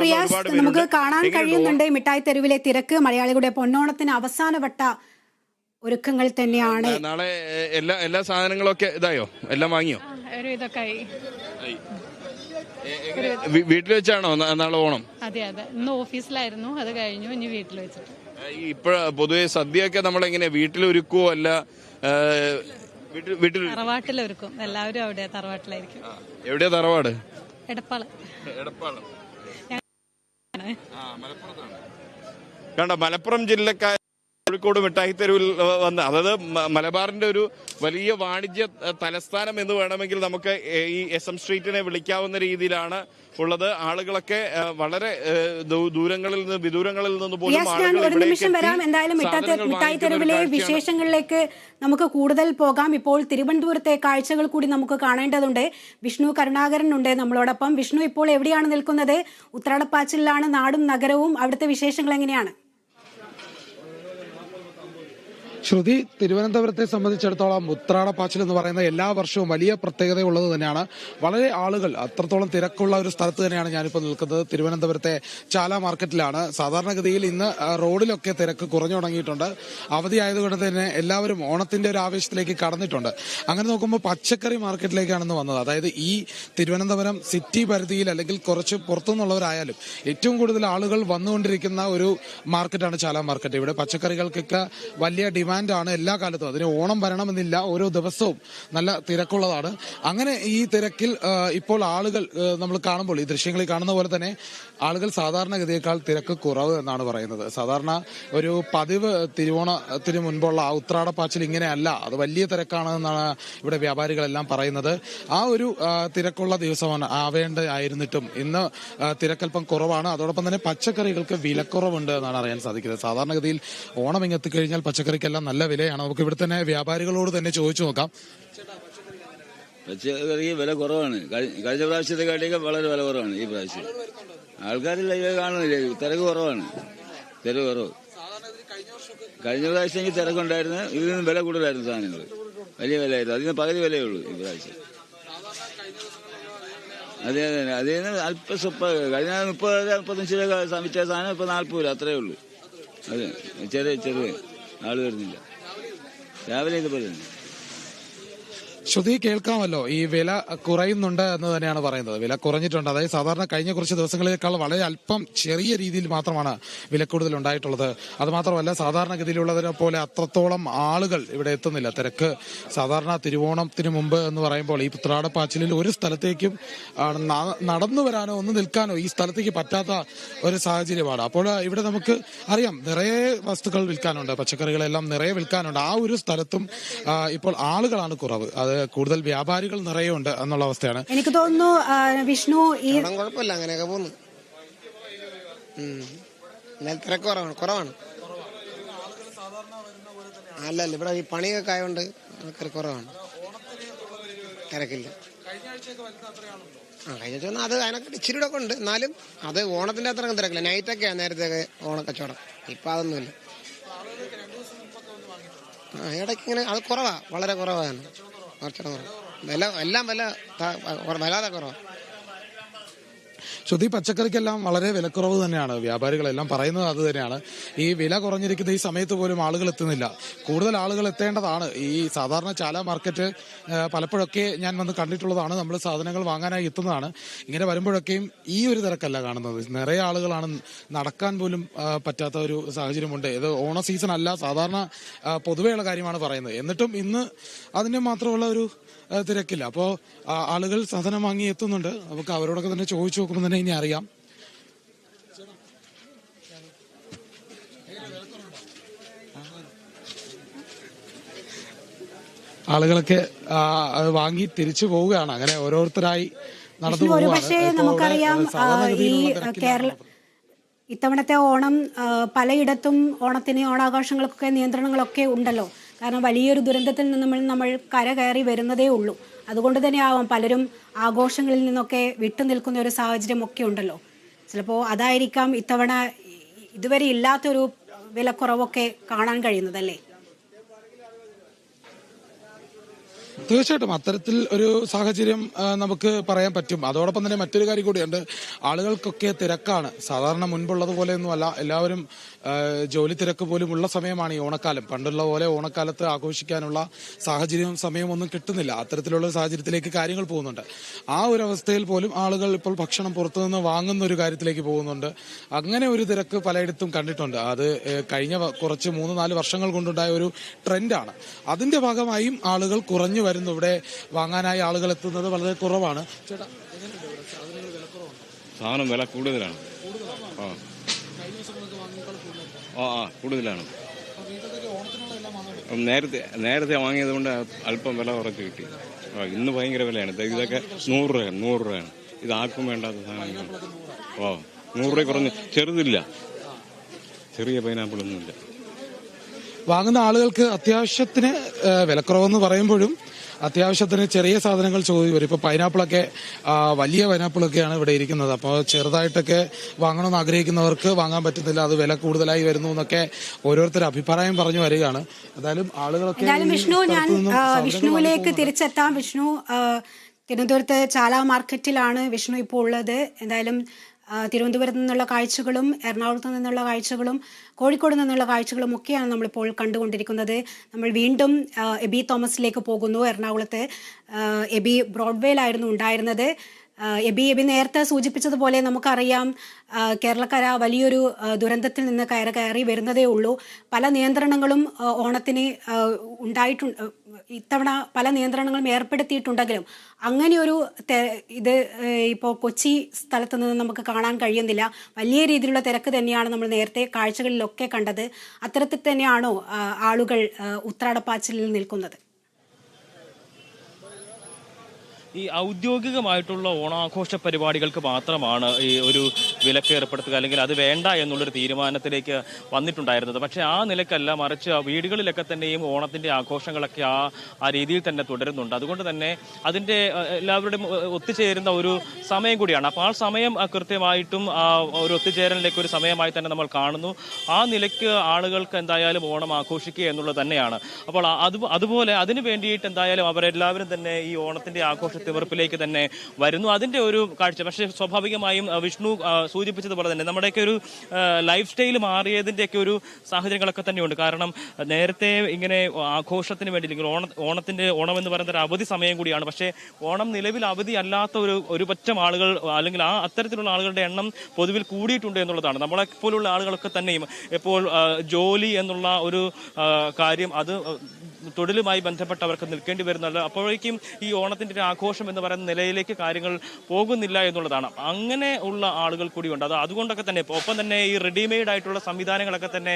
S1: നമുക്ക് കാണാൻ കഴിയുന്നുണ്ട് മിഠായി തെരുവിലെ തിരക്ക്. മലയാളികളുടെ പൊന്നോണത്തിന് അവസാനവട്ട ഒരുക്കങ്ങൾ തന്നെയാണ്.
S5: നാളെ എല്ലാ എല്ലാ സാധനങ്ങളൊക്കെ ഇതായോ? എല്ലാം വാങ്ങിയോ?
S7: ഒരു ഇതൊക്കെ ആയി.
S5: വീട്ടിൽ വെച്ചാണോ നാളെ ഓണം?
S7: അതെ അതെ. ഇന്ന് ഓഫീസിലായിരുന്നു. അത് കഴിഞ്ഞു. ഇനി വീട്ടിൽ വെച്ചിട്ട്.
S5: ഇപ്പൊ പൊതുവെ സദ്യയൊക്കെ വീട്ടിൽ ഒരുക്കുവോ അല്ല വീട്ടിൽ
S7: തറവാട്ടിലൊരുക്കും. എല്ലാവരും അവിടെ തറവാട്ടിലായിരിക്കും.
S5: എവിടെയാ തറവാട്?
S7: എടപ്പാൾ.
S5: എടപ്പാൾ. കണ്ട മലപ്പുറം ജില്ലക്കാർ കോഴിക്കോട് മിഠായി തെരുവിൽ വന്ന്. അതായത് മലബാറിന്റെ ഒരു വലിയ വാണിജ്യ തലസ്ഥാനം എന്ന് വേണമെങ്കിൽ നമുക്ക് ഈ എസ് എം സ്ട്രീറ്റിനെ വിളിക്കാവുന്ന രീതിയിലാണ് ഉള്ളത്. ആളുകളൊക്കെ വളരെ ദൂരങ്ങളിൽ നിന്ന് വിദൂരങ്ങളിൽ നിന്ന് പോലും
S1: ഒരു നിമിഷം വരാം. എന്തായാലും മിഠായി തെരുവിലെ വിശേഷങ്ങളിലേക്ക് നമുക്ക് കൂടുതൽ പോകാം. ഇപ്പോൾ തിരുവനന്തപുരത്തെ കാഴ്ചകൾ കൂടി നമുക്ക് കാണേണ്ടതുണ്ട്. വിഷ്ണു കരുണാകരൻ ഉണ്ട് നമ്മളോടൊപ്പം. വിഷ്ണു ഇപ്പോൾ എവിടെയാണ് നിൽക്കുന്നത്? ഉത്രാടപ്പാച്ചിലാണ് നാടും നഗരവും. അവിടുത്തെ വിശേഷങ്ങൾ എങ്ങനെയാണ്?
S8: ശ്രുതി തിരുവനന്തപുരത്തെ സംബന്ധിച്ചിടത്തോളം ഉത്രാട പാച്ചിൽ എന്ന് പറയുന്ന എല്ലാ വർഷവും വലിയ പ്രത്യേകതയുള്ളത് തന്നെയാണ്. വളരെ ആളുകൾ അത്രത്തോളം തിരക്കുള്ള ഒരു സ്ഥലത്ത് തന്നെയാണ് ഞാനിപ്പോൾ നിൽക്കുന്നത്. തിരുവനന്തപുരത്തെ ചാല മാർക്കറ്റിലാണ്. സാധാരണഗതിയിൽ ഇന്ന് റോഡിലൊക്കെ തിരക്ക് കുറഞ്ഞു തുടങ്ങിയിട്ടുണ്ട്. അവധി ആയതുകൊണ്ട് തന്നെ എല്ലാവരും ഓണത്തിന്റെ ഒരു ആവേശത്തിലേക്ക് കടന്നിട്ടുണ്ട്. അങ്ങനെ നോക്കുമ്പോൾ പച്ചക്കറി മാർക്കറ്റിലേക്കാണ് ഇന്ന് വന്നത്. അതായത് ഈ തിരുവനന്തപുരം സിറ്റി പരിധിയിൽ അല്ലെങ്കിൽ കുറച്ച് പുറത്തുനിന്നുള്ളവരായാലും ഏറ്റവും കൂടുതൽ ആളുകൾ വന്നുകൊണ്ടിരിക്കുന്ന ഒരു മാർക്കറ്റാണ് ചാല മാർക്കറ്റ്. ഇവിടെ പച്ചക്കറികൾക്കൊക്കെ വലിയ ഡിമാൻഡാണ് എല്ലാ കാലത്തും. അതിന് ഓണം വരണമെന്നില്ല. ഓരോ ദിവസവും നല്ല തിരക്കുള്ളതാണ്. അങ്ങനെ ഈ തിരക്കിൽ ഇപ്പോൾ ആളുകൾ നമ്മൾ കാണുമ്പോൾ ഈ ദൃശ്യങ്ങളിൽ കാണുന്ന പോലെ തന്നെ ആളുകൾ സാധാരണഗതിയേക്കാൾ തിരക്ക് കുറവ് എന്നാണ് പറയുന്നത്. സാധാരണ ഒരു പതിവ് തിരുവോണത്തിന് മുൻപുള്ള ആ ഉത്രാടപ്പാച്ചിൽ ഇങ്ങനെയല്ല. അത് വലിയ തിരക്കാണ് എന്നാണ് ഇവിടെ വ്യാപാരികളെല്ലാം പറയുന്നത്. ആ ഒരു തിരക്കുള്ള ദിവസമാണ് ആവേണ്ട ആയിരുന്നിട്ടും ഇന്ന് തിരക്കൽപ്പം കുറവാണ്. അതോടൊപ്പം തന്നെ പച്ചക്കറികൾക്ക് വിലക്കുറവുണ്ട് എന്നാണ് അറിയാൻ സാധിക്കുന്നത്. സാധാരണഗതിയിൽ ഓണം ഇങ്ങെത്തിക്കഴിഞ്ഞാൽ പച്ചക്കറിക്കെല്ലാം നല്ല വിലയാണ്. നമുക്ക് ഇവിടെ തന്നെ വ്യാപാരികളോട് തന്നെ ചോദിച്ചു നോക്കാം.
S9: പച്ചക്കറിക്ക് വില കുറവാണ്. കഴി- കഴിഞ്ഞ പ്രാവശ്യത്തെ കാട്ടിയൊക്കെ വളരെ വില കുറവാണ് ഈ പ്രാവശ്യം. ആൾക്കാരില്ല ഇത് കാണുന്നില്ല. തിരക്ക് കുറവാണ്. തിരക്ക് കുറവ്. കഴിഞ്ഞ പ്രാവശ്യം എനിക്ക് തിരക്കുണ്ടായിരുന്നു. ഇതിൽ നിന്ന് വില കൂടുതലായിരുന്നു സാധനങ്ങൾ. വലിയ വിലയായിരുന്നു. അതിന് പകുതി വിലയേ ഉള്ളൂ ഈ പ്രാവശ്യം. അതെ അതെ അതിൽ നിന്ന് അല്പ സ്വപ്പ കഴിഞ്ഞ മുപ്പത് മുപ്പത്തഞ്ച് രൂപ വിറ്റ സാധനം ഇപ്പൊ നാൽപ്പത് രൂപ. അത്രേ ഉള്ളൂ. അതെ ചെറിയ ചെറിയ ആൾ വരുന്നില്ല. രാവിലെ ഇതുപോലെ തന്നെ
S8: ശ്രുതി കേൾക്കാമല്ലോ. ഈ വില കുറയുന്നുണ്ട് എന്ന് തന്നെയാണ് പറയുന്നത്. വില കുറഞ്ഞിട്ടുണ്ട്. അതായത് സാധാരണ കഴിഞ്ഞ കുറച്ച് ദിവസങ്ങളേക്കാൾ വളരെ അല്പം ചെറിയ രീതിയിൽ മാത്രമാണ് വില കൂടുതൽ ഉണ്ടായിട്ടുള്ളത്. അതുമാത്രമല്ല സാധാരണഗതിയിലുള്ളതിനെ പോലെ അത്രത്തോളം ആളുകൾ ഇവിടെ എത്തുന്നില്ല. തിരക്ക് സാധാരണ തിരുവോണത്തിന് മുമ്പ് എന്ന് പറയുമ്പോൾ ഈ പുത്രാടപ്പാച്ചിലിൽ ഒരു സ്ഥലത്തേക്കും നടന്നു വരാനോ ഒന്ന് നിൽക്കാനോ ഈ സ്ഥലത്തേക്ക് പറ്റാത്ത ഒരു സാഹചര്യമാണ്. അപ്പോൾ ഇവിടെ നമുക്ക് അറിയാം നിറയെ വസ്തുക്കൾ വിൽക്കാനുണ്ട്. പച്ചക്കറികളെല്ലാം നിറയെ വിൽക്കാനുണ്ട്. ആ ഒരു സ്ഥലത്തും ഇപ്പോൾ ആളുകളാണ് കുറവ്. അത് കൂടുതൽ വ്യാപാരികൾ നിറയെ ഉണ്ട് എന്നുള്ള അവസ്ഥയാണ്.
S1: എനിക്ക് തോന്നുന്നു വിഷ്ണു ഈ
S10: കുഴപ്പമില്ല അങ്ങനെയൊക്കെ പോകുന്നു. എന്നാൽ തിരക്ക് കുറവാണ് കുറവാണ്. അല്ല അല്ല ഇവിടെ ഈ പണിയൊക്കെ ആയതുകൊണ്ട് ആൾക്കാർ കുറവാണ്. തിരക്കില്ല. ആ കഴിഞ്ഞ ആഴ്ച അത് അതിനൊക്കെ ഇച്ചിരി ഒക്കെ ഉണ്ട്. എന്നാലും അത് ഓണത്തിന്റെ അത്ര തിരക്കില്ല. നൈറ്റൊക്കെയാണ് നേരത്തെ ഓണക്കച്ചവടം. ഇപ്പൊ അതൊന്നുമില്ല ആ ഇടയ്ക്ക് ഇങ്ങനെ അത് കുറവാ വളരെ കുറവാണ്. കുറച്ചുകൂടെ കുറവ് വില എല്ലാം വില വില കുറവാണ്
S8: ശ്രുതി പച്ചക്കറിക്കെല്ലാം വളരെ വിലക്കുറവ് തന്നെയാണ്. വ്യാപാരികളെല്ലാം പറയുന്നത് അത് തന്നെയാണ്. ഈ വില കുറഞ്ഞിരിക്കുന്ന ഈ സമയത്ത് പോലും ആളുകൾ എത്തുന്നില്ല. കൂടുതൽ ആളുകൾ എത്തേണ്ടതാണ്. ഈ സാധാരണ ചാല മാർക്കറ്റ് പലപ്പോഴൊക്കെ ഞാൻ വന്ന് കണ്ടിട്ടുള്ളതാണ്. നമ്മൾ സാധനങ്ങൾ വാങ്ങാനായി എത്തുന്നതാണ്. ഇങ്ങനെ വരുമ്പോഴൊക്കെയും ഈ ഒരു തിരക്കല്ല കാണുന്നത്. നിറയെ ആളുകളാണ് നടക്കാൻ പോലും പറ്റാത്ത ഒരു സാഹചര്യമുണ്ട്. ഇത് ഓണ സീസൺ അല്ല. സാധാരണ പൊതുവെയുള്ള കാര്യമാണ് പറയുന്നത്. എന്നിട്ടും ഇന്ന് അതിന് മാത്രമുള്ള ഒരു തിരക്കില്ല. അപ്പോൾ ആളുകൾ സാധനം വാങ്ങി എത്തുന്നുണ്ട്. നമുക്ക് അവരോടൊക്കെ തന്നെ ചോദിച്ചു നോക്കുമ്പോൾ തന്നെ ഇനി അറിയാം. ആളുകളൊക്കെ അത് വാങ്ങി തിരിച്ചു പോവുകയാണ്. അങ്ങനെ ഓരോരുത്തരായി നടന്നു പോവുകയാണ്.
S1: നമുക്കറിയാം ഈ കേരള ഇത്തവണത്തെ ഓണം പലയിടത്തും ഓണത്തിന് ഓണാഘോഷങ്ങൾക്കൊക്കെ നിയന്ത്രണങ്ങളൊക്കെ ഉണ്ടല്ലോ. കാരണം വലിയൊരു ദുരന്തത്തിൽ നിന്ന് നമ്മൾ നമ്മൾ കര കയറി വരുന്നതേ ഉള്ളൂ. അതുകൊണ്ട് തന്നെ ആവാം പലരും ആഘോഷങ്ങളിൽ നിന്നൊക്കെ വിട്ടുനിൽക്കുന്ന ഒരു സാഹചര്യം ഒക്കെ ഉണ്ടല്ലോ. ചിലപ്പോൾ അതായിരിക്കാം ഇത്തവണ ഇതുവരെ ഇല്ലാത്തൊരു വിലക്കുറവൊക്കെ കാണാൻ കഴിയുന്നതല്ലേ?
S8: തീർച്ചയായിട്ടും അത്തരത്തിൽ ഒരു സാഹചര്യം നമുക്ക് പറയാൻ പറ്റും. അതോടൊപ്പം തന്നെ മറ്റൊരു കാര്യം കൂടിയുണ്ട്. ആളുകൾക്കൊക്കെ തിരക്കാണ്. സാധാരണ മുൻപുള്ളതുപോലെയൊന്നുമല്ല. എല്ലാവരും ജോലി തിരക്ക് പോലും ഉള്ള സമയമാണ് ഈ ഓണക്കാലം. പണ്ടുള്ള പോലെ ഓണക്കാലത്ത് ആഘോഷിക്കാനുള്ള സാഹചര്യവും സമയമൊന്നും കിട്ടുന്നില്ല. അത്തരത്തിലുള്ള സാഹചര്യത്തിലേക്ക് കാര്യങ്ങൾ പോകുന്നുണ്ട്. ആ ഒരു അവസ്ഥയിൽ പോലും ആളുകൾ ഇപ്പോൾ ഭക്ഷണം പുറത്തുനിന്ന് വാങ്ങുന്ന ഒരു കാര്യത്തിലേക്ക് പോകുന്നുണ്ട്. അങ്ങനെ ഒരു തിരക്ക് പലയിടത്തും കണ്ടിട്ടുണ്ട്. അത് കഴിഞ്ഞ കുറച്ച് മൂന്ന് നാല് വർഷങ്ങൾ കൊണ്ടുണ്ടായ ഒരു ട്രെൻഡാണ്. അതിന്റെ ഭാഗമായും ആളുകൾ കുറഞ്ഞു വരുന്നു. ഇവിടെ വാങ്ങാനായി ആളുകൾ എത്തുന്നത് വളരെ കുറവാണ്. ചേട്ടാ
S11: സാധനം വില കൂടുതലാണ്. ആ. ആ ആ കൂടുതലാണ്. നേരത്തെ നേരത്തെ വാങ്ങിയത് കൊണ്ട് അല്പം വില കുറച്ച് കിട്ടി. ഇന്ന് ഭയങ്കര വിലയാണ്. ഇതൊക്കെ നൂറ് രൂപയാണ് നൂറ് രൂപയാണ്. ഇത് ആർക്കും വേണ്ടാത്ത സാധനങ്ങൾ ഓ നൂറ് രൂപ കുറഞ്ഞ് ചെറുതില്ല. ചെറിയ പൈനാപ്പിൾ ഒന്നുമില്ല.
S8: വാങ്ങുന്ന ആളുകൾക്ക് അത്യാവശ്യത്തിന് വിലക്കുറവെന്ന് പറയുമ്പോഴും അത്യാവശ്യത്തിന് ചെറിയ സാധനങ്ങൾ ചോദി വരും. ഇപ്പൊ പൈനാപ്പിളൊക്കെ വലിയ പൈനാപ്പിളൊക്കെയാണ് ഇവിടെ ഇരിക്കുന്നത്. അപ്പോൾ ചെറുതായിട്ടൊക്കെ വാങ്ങണമെന്ന് ആഗ്രഹിക്കുന്നവർക്ക് വാങ്ങാൻ പറ്റുന്നില്ല അത് വില കൂടുതലായി വരുന്നു എന്നൊക്കെ ഓരോരുത്തർ അഭിപ്രായം പറഞ്ഞു വരികയാണ്. എന്തായാലും ആളുകളൊക്കെ
S1: വിഷ്ണു ഞാൻ വിഷ്ണുവിലേക്ക് തിരിച്ചെത്താം. വിഷ്ണു തിരുവനന്തപുരത്ത് ചാല മാർക്കറ്റിലാണ് വിഷ്ണു ഇപ്പോൾ ഉള്ളത്. എന്തായാലും തിരുവനന്തപുരത്ത് നിന്നുള്ള കാഴ്ചകളും എറണാകുളത്ത് നിന്നുള്ള കാഴ്ചകളും കോഴിക്കോട് നിന്നുള്ള കാഴ്ചകളും ഒക്കെയാണ് നമ്മളിപ്പോൾ കണ്ടുകൊണ്ടിരിക്കുന്നത്. നമ്മൾ വീണ്ടും എബി തോമസിലേക്ക് പോകുന്നു. എറണാകുളത്ത് എബി ബ്രോഡ്വേയിലായിരുന്നു ഉണ്ടായിരുന്നത്. എബി എബി നേരത്തെ സൂചിപ്പിച്ചതുപോലെ നമുക്കറിയാം കേരളക്കര വലിയൊരു ദുരന്തത്തിൽ നിന്ന് കയറി കയറി വരുന്നതേ ഉള്ളൂ. പല നിയന്ത്രണങ്ങളും ഓണത്തിന് ഉണ്ടായിട്ടുണ്ട് ഇത്തവണ പല നിയന്ത്രണങ്ങളും ഏർപ്പെടുത്തിയിട്ടുണ്ടെങ്കിലും അങ്ങനെയൊരു ഇത് ഇപ്പോൾ കൊച്ചി സ്ഥലത്ത് നിന്ന് നമുക്ക് കാണാൻ കഴിയുന്നില്ല. വലിയ രീതിയിലുള്ള തിരക്ക് തന്നെയാണ് നമ്മൾ നേരത്തെ കാഴ്ചകളിലൊക്കെ കണ്ടത്. അത്തരത്തിൽ തന്നെയാണോ ആളുകൾ ഉത്രാടപ്പാച്ചിലിൽ നിൽക്കുന്നത്?
S2: ഈ ഔദ്യോഗികമായിട്ടുള്ള ഓണാഘോഷ പരിപാടികൾക്ക് മാത്രമാണ് ഈ ഒരു വിലക്ക് ഏർപ്പെടുത്തുക അല്ലെങ്കിൽ അത് വേണ്ട എന്നുള്ളൊരു തീരുമാനത്തിലേക്ക് വന്നിട്ടുണ്ടായിരുന്നത്. പക്ഷേ ആ നിലക്കല്ല മറിച്ച് വീടുകളിലൊക്കെ തന്നെയും ഓണത്തിന്റെ ആഘോഷങ്ങളൊക്കെ ആ ആ രീതിയിൽ തന്നെ തുടരുന്നുണ്ട്. അതുകൊണ്ട് തന്നെ അതിന്റെ അഹ്, എല്ലാവരുടെയും ഒത്തുചേരുന്ന ഒരു സമയം കൂടിയാണ്. അപ്പോൾ ആ സമയം കൃത്യമായിട്ടും ഒരു ഒത്തുചേരലിലേക്ക് ഒരു സമയമായി തന്നെ നമ്മൾ കാണുന്നു. ആ നിലയ്ക്ക് ആളുകൾക്ക് എന്തായാലും ഓണം ആഘോഷിക്കുക എന്നുള്ളത് തന്നെയാണ്. അപ്പോൾ അത് അതുപോലെ അതിന് വേണ്ടിയിട്ട് എന്തായാലും അവരെല്ലാവരും തന്നെ ഈ ഓണത്തിന്റെ ആഘോഷ തിവർപ്പിലേക്ക് തന്നെ വരുന്നു. അതിന്റെ ഒരു കാഴ്ച. പക്ഷേ സ്വാഭാവികമായും വിഷ്ണു സൂചിപ്പിച്ചതുപോലെ തന്നെ നമ്മുടെയൊക്കെ ഒരു ലൈഫ് സ്റ്റൈൽ മാറിയതിന്റെയൊക്കെ ഒരു സാഹചര്യങ്ങളൊക്കെ തന്നെയുണ്ട്. കാരണം നേരത്തെ ഇങ്ങനെ ആഘോഷത്തിന് വേണ്ടി അല്ലെങ്കിൽ ഓണ ഓണത്തിന്റെ ഓണം എന്ന് പറയുന്ന ഒരു അവധി സമയം കൂടിയാണ്. പക്ഷേ ഓണം നിലവിൽ അവധി അല്ലാത്ത ഒരു ഒരു പറ്റം ആളുകൾ അല്ലെങ്കിൽ ആ അത്തരത്തിലുള്ള ആളുകളുടെ എണ്ണം പൊതുവിൽ കൂടിയിട്ടുണ്ട് എന്നുള്ളതാണ്. നമ്മളെ പോലുള്ള ആളുകളൊക്കെ തന്നെയും ഇപ്പോൾ ജോലി എന്നുള്ള ഒരു കാര്യം അത് തൊഴിലുമായി ബന്ധപ്പെട്ടവർക്ക് നിൽക്കേണ്ടി വരുന്നുണ്ട്. അപ്പോഴേക്കും ഈ ഓണത്തിന്റെ ഒരു ആഘോഷം എന്ന് പറയുന്ന നിലയിലേക്ക് കാര്യങ്ങൾ പോകുന്നില്ല എന്നുള്ളതാണ്. അങ്ങനെ ഉള്ള ആളുകൾ കൂടിയുണ്ട്. അത് അതുകൊണ്ടൊക്കെ തന്നെ ഒപ്പം തന്നെ ഈ റെഡിമെയ്ഡ് ആയിട്ടുള്ള സംവിധാനങ്ങളൊക്കെ തന്നെ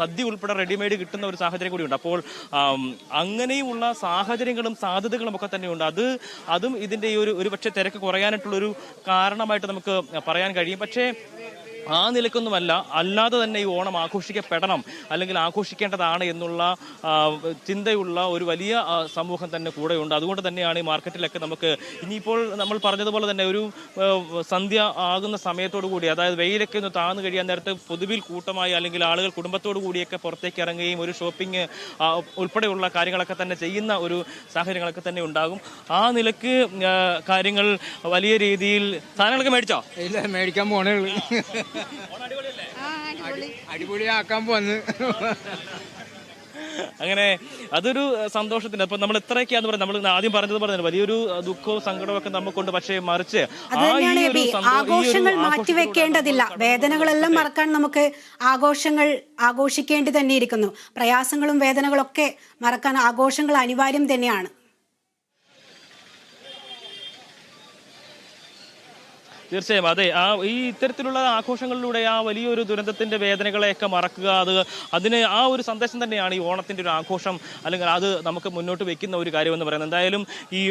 S2: സദ്യ ഉൾപ്പെടെ റെഡിമെയ്ഡ് കിട്ടുന്ന ഒരു സാഹചര്യം കൂടിയുണ്ട്. അപ്പോൾ അങ്ങനെയും അങ്ങനെയുമുള്ള സാഹചര്യങ്ങളും സാധ്യതകളും ഒക്കെ തന്നെയുണ്ട് അത് അതും ഇതിന്റെ ഈ ഒരു ഒരു പക്ഷേ തിരക്ക് കുറയാനായിട്ടുള്ളൊരു കാരണമായിട്ട് നമുക്ക് പറയാൻ കഴിയും. പക്ഷേ ആ നിലക്കൊന്നുമല്ല. അല്ലാതെ തന്നെ ഈ ഓണം ആഘോഷിക്കപ്പെടണം. അല്ലെങ്കിൽ ആഘോഷിക്കേണ്ടതാണ് എന്നുള്ള ചിന്തയുള്ള ഒരു വലിയ സമൂഹം തന്നെ കൂടെയുണ്ട്. അതുകൊണ്ട് തന്നെയാണ് ഈ മാർക്കറ്റിലൊക്കെ നമുക്ക് ഇനിയിപ്പോൾ നമ്മൾ പറഞ്ഞതുപോലെ തന്നെ ഒരു സന്ധ്യ ആകുന്ന സമയത്തോടു കൂടി അതായത് വെയിലൊക്കെ ഒന്ന് താഴ്ന്നു കഴിയാൻ നേരത്തെ പൊതുവിൽ കൂട്ടമായി അല്ലെങ്കിൽ ആളുകൾ കുടുംബത്തോടു കൂടിയൊക്കെ പുറത്തേക്ക് ഇറങ്ങുകയും ഒരു ഷോപ്പിംഗ് ഉൾപ്പെടെയുള്ള കാര്യങ്ങളൊക്കെ തന്നെ ചെയ്യുന്ന ഒരു സാഹചര്യങ്ങളൊക്കെ തന്നെ ഉണ്ടാകും. ആ നിലയ്ക്ക് കാര്യങ്ങൾ വലിയ രീതിയിൽ സാധനങ്ങളൊക്കെ മേടിച്ചോ?
S3: ഇല്ല മേടിക്കാൻ പോണേ ഉള്ളൂ. അടിപൊളിയാക്കാൻ പോന്ന്.
S2: അങ്ങനെ അതൊരു സന്തോഷത്തിന്. അപ്പൊ നമ്മൾ എത്രയൊക്കെയാന്ന് പറയുന്നത് നമ്മൾ ആദ്യം പറഞ്ഞത് പറഞ്ഞത് വലിയൊരു ദുഃഖവും സങ്കടവും ഒക്കെ നമുക്കുണ്ട് പക്ഷേ മറിച്ച്
S1: ആഘോഷങ്ങൾ മാറ്റിവെക്കേണ്ടതില്ല. വേദനകളെല്ലാം മറക്കാൻ നമുക്ക് ആഘോഷങ്ങൾ ആഘോഷിക്കേണ്ടി തന്നെ ഇരിക്കുന്നു പ്രയാസങ്ങളും വേദനകളൊക്കെ മറക്കാൻ ആഘോഷങ്ങൾ അനിവാര്യം തന്നെയാണ്.
S2: തീർച്ചയായും. അതെ ആ ഈ ഇത്തരത്തിലുള്ള ആഘോഷങ്ങളിലൂടെ ആ വലിയൊരു ദുരന്തത്തിന്റെ വേദനകളെയൊക്കെ മറക്കുക അത് അതിന് ആ ഒരു സന്ദേശം തന്നെയാണ് ഈ ഓണത്തിന്റെ ഒരു ആഘോഷം അല്ലെങ്കിൽ അത് നമുക്ക് മുന്നോട്ട് വെക്കുന്ന ഒരു കാര്യമെന്ന് പറയുന്നത്. എന്തായാലും ഈ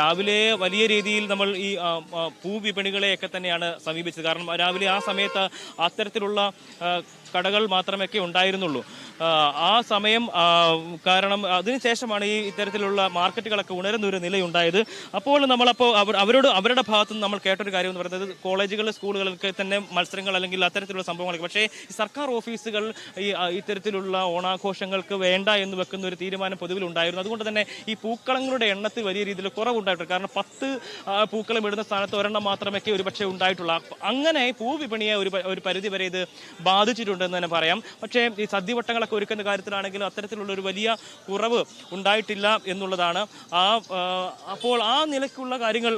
S2: രാവിലെ വലിയ രീതിയിൽ നമ്മൾ ഈ പൂവിപണികളെയൊക്കെ തന്നെയാണ് സമീപിച്ചത്. കാരണം രാവിലെ ആ സമയത്ത് അത്തരത്തിലുള്ള കടകൾ മാത്രമൊക്കെ ഉണ്ടായിരുന്നുള്ളൂ. ആ, സമയം കാരണം അതിനുശേഷമാണ് ഈ ഇത്തരത്തിലുള്ള മാർക്കറ്റുകളൊക്കെ ഉണരുന്ന ഒരു നിലയുണ്ടായത്. അപ്പോൾ നമ്മളപ്പോൾ അവർ അവരോട് അവരുടെ ഭാഗത്ത് നിന്ന് നമ്മൾ കേട്ടൊരു കാര്യം എന്ന് പറയുന്നത് കോളേജുകൾ സ്കൂളുകളൊക്കെ തന്നെ മത്സരങ്ങൾ അല്ലെങ്കിൽ അത്തരത്തിലുള്ള സംഭവങ്ങളൊക്കെ. പക്ഷേ സർക്കാർ ഓഫീസുകൾ ഈ ഇത്തരത്തിലുള്ള ഓണാഘോഷങ്ങൾക്ക് വേണ്ട എന്ന് വെക്കുന്ന ഒരു തീരുമാനം പൊതുവിൽ ഉണ്ടായിരുന്നു. അതുകൊണ്ട് തന്നെ ഈ പൂക്കളങ്ങളുടെ എണ്ണത്തിൽ വലിയ രീതിയിൽ കുറവുണ്ടായിട്ടുണ്ട്. കാരണം പത്ത് പൂക്കളം ഇടുന്ന സ്ഥാനത്ത് ഒരെണ്ണം മാത്രമൊക്കെ ഒരു പക്ഷേ ഉണ്ടായിട്ടുള്ളൂ അങ്ങനെ പൂവിപണിയെ ഒരു ഒരു പരിധി വരെ ഇത് ബാധിച്ചിട്ടുണ്ടെന്ന് തന്നെ പറയാം. പക്ഷേ ഈ സദ്യവട്ടങ്ങളൊക്കെ ഒരുക്കുന്ന കാര്യത്തിലാണെങ്കിലും അത്തരത്തിലുള്ള ഒരു വലിയ കുറവ് ഉണ്ടായിട്ടില്ല എന്നുള്ളതാണ്. ആ അപ്പോൾ ആ നിലയ്ക്കുള്ള കാര്യങ്ങൾ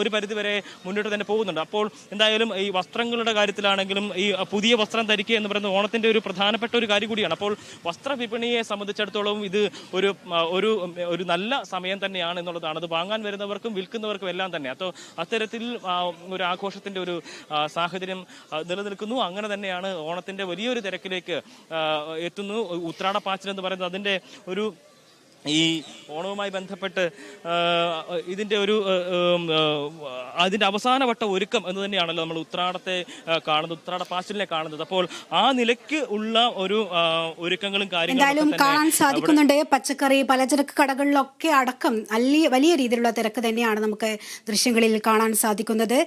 S2: ഒരു പരിധിവരെ മുന്നോട്ട് തന്നെ പോകുന്നുണ്ട്. അപ്പോൾ എന്തായാലും ഈ വസ്ത്രങ്ങളുടെ കാര്യത്തിലാണെങ്കിലും ഈ പുതിയ വസ്ത്രം ധരിക്കുക എന്ന് പറയുന്നത് ഓണത്തിന്റെ ഒരു പ്രധാനപ്പെട്ട ഒരു കാര്യം കൂടിയാണ്. അപ്പോൾ വസ്ത്ര വിപണിയെ സംബന്ധിച്ചിടത്തോളം ഇത് ഒരു ഒരു ഒരു നല്ല സമയം തന്നെയാണ് എന്നുള്ളതാണ്. അത് വാങ്ങാൻ വരുന്നവർക്കും വിൽക്കുന്നവർക്കും എല്ലാം തന്നെ. അപ്പോൾ അത്തരത്തിൽ ഒരു ആഘോഷത്തിന്റെ ഒരു സാഹചര്യം നിലനിൽക്കുന്നു. അങ്ങനെ തന്നെയാണ് ഓണത്തിന്റെ വലിയൊരു തിരക്കിലേക്ക് ആ, എത്തുന്നു ഉത്രാടപ്പാച്ചിൽ എന്ന് പറയുന്നത് അതിന്റെ ഒരു ഈ ഓണവുമായി ബന്ധപ്പെട്ട് ഇതിന്റെ ഇതിന്റെ ഒരു അതിന്റെ അവസാനവട്ട ഒരുക്കം എന്ന് തന്നെയാണല്ലോ നമ്മൾ ഉത്രാടത്തെ കാണുന്നത് ഉത്രാട പാച്ചിലിനെ കാണുന്നത്. അപ്പോൾ ആ നിലയ്ക്ക് ഉള്ള ഒരു ഒരുക്കങ്ങളും കാര്യങ്ങളും
S1: കാണാൻ സാധിക്കുന്നുണ്ട്. പച്ചക്കറി പലചരക്ക് കടകളിലൊക്കെ അടക്കം വലിയ വലിയ രീതിയിലുള്ള തിരക്ക് തന്നെയാണ് നമുക്ക് ദൃശ്യങ്ങളിൽ കാണാൻ സാധിക്കുന്നത്.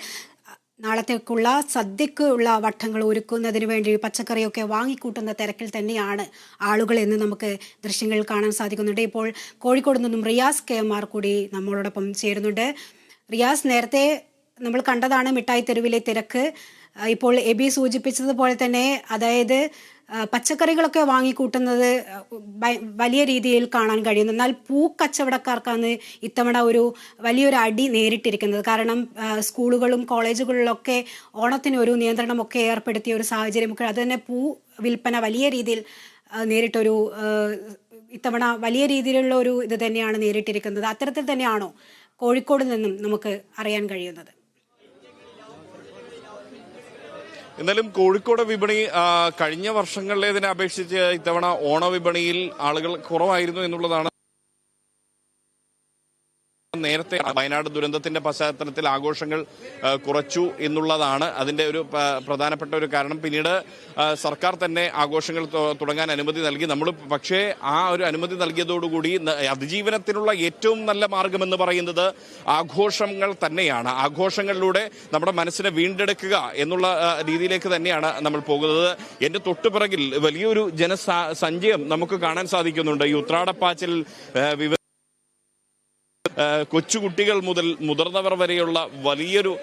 S1: നാളത്തേക്കുള്ള സദ്യക്കുള്ള വട്ടങ്ങൾ ഒരുക്കുന്നതിന് വേണ്ടി പച്ചക്കറിയൊക്കെ വാങ്ങിക്കൂട്ടുന്ന തിരക്കിൽ തന്നെയാണ് ആളുകൾ എന്ന് നമുക്ക് ദൃശ്യങ്ങൾ കാണാൻ സാധിക്കുന്നുണ്ട്. ഇപ്പോൾ കോഴിക്കോട് നിന്നും റിയാസ് കെ എം ആർ കൂടി നമ്മളോടൊപ്പം ചേരുന്നുണ്ട്. റിയാസ് നേരത്തെ നമ്മൾ കണ്ടതാണ് മിഠായി തെരുവിലെ തിരക്ക്. ഇപ്പോൾ എബി സൂചിപ്പിച്ചതുപോലെ തന്നെ അതായത് പച്ചക്കറികളൊക്കെ വാങ്ങിക്കൂട്ടുന്നത് വലിയ രീതിയിൽ കാണാൻ കഴിയുന്നു. എന്നാൽ പൂക്കച്ചവടക്കാർക്കാണ് ഇത്തവണ ഒരു വലിയൊരു അടി നേരിട്ടിരിക്കുന്നത്. കാരണം സ്കൂളുകളും കോളേജുകളിലൊക്കെ ഓണത്തിന് ഒരു നിയന്ത്രണമൊക്കെ ഏർപ്പെടുത്തിയ ഒരു സാഹചര്യമൊക്കെ അത് തന്നെ പൂ വിൽപ്പന വലിയ രീതിയിൽ നേരിട്ടൊരു ഇത്തവണ വലിയ രീതിയിലുള്ള ഒരു ഇത് തന്നെയാണ് നേരിട്ടിരിക്കുന്നത്. അത്തരത്തിൽ തന്നെയാണോ കോഴിക്കോട് നിന്നും നമുക്ക് അറിയാൻ കഴിയുന്നത്?
S5: എന്നാലും കോഴിക്കോട് വിപണി കഴിഞ്ഞ വർഷങ്ങളിലേതിനെ അപേക്ഷിച്ച് ഇത്തവണ ഓണ വിപണിയിൽ ആളുകൾ കുറവായിരുന്നു എന്നുള്ളതാണ് നേരത്തെ വയനാട് ദുരന്തത്തിന്റെ പശ്ചാത്തലത്തിൽ ആഘോഷങ്ങൾ കുറച്ചു എന്നുള്ളതാണ് അതിന്റെ ഒരു പ്രധാനപ്പെട്ട ഒരു കാരണം. പിന്നീട് സർക്കാർ തന്നെ ആഘോഷങ്ങൾ തുടങ്ങാൻ അനുമതി നൽകി. നമ്മൾ പക്ഷേ ആ ഒരു അനുമതി നൽകിയതോടുകൂടി അതിജീവനത്തിനുള്ള ഏറ്റവും നല്ല മാർഗമെന്ന് പറയുന്നത് ആഘോഷങ്ങൾ തന്നെയാണ്. ആഘോഷങ്ങളിലൂടെ നമ്മുടെ മനസ്സിനെ വീണ്ടെടുക്കുക എന്നുള്ള രീതിയിലേക്ക് തന്നെയാണ് നമ്മൾ പോകുന്നത്. എന്റെ തൊട്ടുപിറകിൽ വലിയൊരു ജനസഞ്ചയം നമുക്ക് കാണാൻ സാധിക്കുന്നുണ്ട്. ഈ ഉത്രാടപ്പാച്ചിൽ വിവ കൊച്ചുകുട്ടികൾ മുതൽ മുതിർന്നവർ വരെയുള്ള വലിയൊരു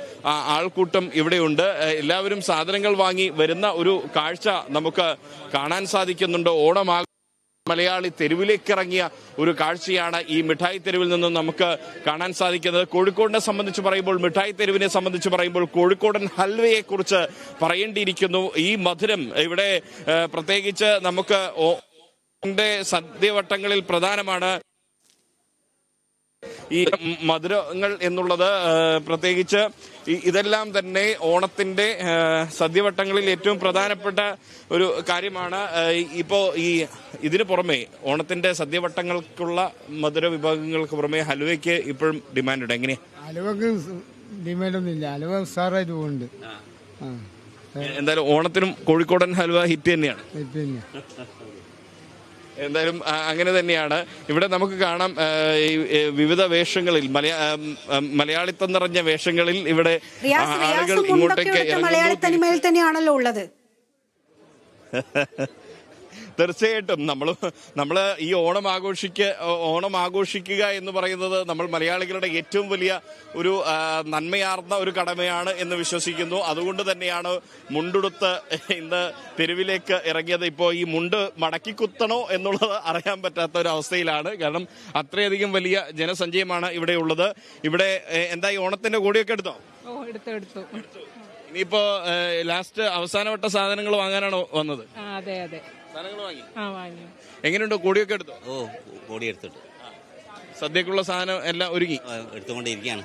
S5: ആൾക്കൂട്ടം ഇവിടെയുണ്ട്. എല്ലാവരും സാധനങ്ങൾ വാങ്ങി വരുന്ന ഒരു കാഴ്ച നമുക്ക് കാണാൻ സാധിക്കുന്നുണ്ട്. ഓണമാ മലയാളി തെരുവിലേക്കിറങ്ങിയ ഒരു കാഴ്ചയാണ് ഈ മിഠായി തെരുവിൽ നിന്നും നമുക്ക് കാണാൻ സാധിക്കുന്നത്. കോഴിക്കോടിനെ സംബന്ധിച്ച് പറയുമ്പോൾ മിഠായി തെരുവിനെ സംബന്ധിച്ച് പറയുമ്പോൾ കോഴിക്കോടൻ ഹൽവയെ കുറിച്ച് പറയേണ്ടിയിരിക്കുന്നു. ഈ മധുരം ഇവിടെ പ്രത്യേകിച്ച് നമുക്ക് സദ്യവട്ടങ്ങളിൽ പ്രധാനമാണ്. ഈ മധുരങ്ങൾ എന്നുള്ളത് പ്രത്യേകിച്ച് ഇതെല്ലാം തന്നെ ഓണത്തിന്റെ സദ്യവട്ടങ്ങളിൽ ഏറ്റവും പ്രധാനപ്പെട്ട ഒരു കാര്യമാണ്. ഇപ്പോ ഈ ഇതിനു പുറമെ ഓണത്തിന്റെ സദ്യവട്ടങ്ങൾക്കുള്ള മധുര വിഭാഗങ്ങൾക്ക് പുറമെ ഹലുവയ്ക്ക് ഇപ്പോഴും ഡിമാൻഡ് ഉണ്ട് എങ്ങനെയാ
S12: അലുവക്ക് ഡിമാൻഡൊന്നും ഹലുവ ഉസാറായിട്ട് പോകുന്നുണ്ട്
S5: എന്തായാലും ഓണത്തിനും കോഴിക്കോടൻ ഹലുവ ഹിറ്റ് തന്നെയാണ്.
S12: പിന്നെ
S5: എന്തായാലും അങ്ങനെ തന്നെയാണ്. ഇവിടെ നമുക്ക് കാണാം വിവിധ വേഷങ്ങളിൽ മലയാളിത്തം നിറഞ്ഞ വേഷങ്ങളിൽ ഇവിടെ ആളുകൾ ഇങ്ങോട്ടേക്ക്
S1: മലയാളി തനിമയിൽ തന്നെയാണല്ലോ ഉള്ളത്. <laughs>
S5: തീർച്ചയായിട്ടും നമ്മൾ നമ്മൾ ഈ ഓണം ആഘോഷിക്ക ഓണം ആഘോഷിക്കുക എന്ന് പറയുന്നത് നമ്മൾ മലയാളികളുടെ ഏറ്റവും വലിയ ഒരു നന്മയാർന്ന ഒരു കടമയാണ് എന്ന് വിശ്വസിക്കുന്നു. അതുകൊണ്ട് തന്നെയാണ് മുണ്ടുടുത്ത് ഇന്ന് തെരുവിലേക്ക് ഇറങ്ങിയത്. ഇപ്പോൾ ഈ മുണ്ട് മടക്കി കുത്തണോ എന്നുള്ളത് അറിയാൻ പറ്റാത്ത ഒരു അവസ്ഥയിലാണ്. കാരണം അത്രയധികം വലിയ ജനസഞ്ചയമാണ് ഇവിടെ ഉള്ളത്. ഇവിടെ എന്താ ഈ ഓണത്തിന്റെ കൂടിയൊക്കെ എടുത്തോ?
S7: എടുത്തു എടുത്തു.
S5: ഇനിയിപ്പോ ലാസ്റ്റ് അവസാനവട്ട സാധനങ്ങൾ വാങ്ങാനാണോ വന്നത്?
S7: അതെ അതെ.
S5: സാധനങ്ങൾ വാങ്ങി.
S7: ആ വാങ്ങി.
S5: എങ്ങനെയുണ്ട്? കൂടിയൊക്കെ എടുത്തോ?
S13: ഓ കോടി എടുത്തിട്ട്.
S5: സദ്യക്കുള്ള സാധനം എല്ലാം ഒരുങ്ങി
S13: എടുത്തുകൊണ്ടിരിക്കുകയാണ്.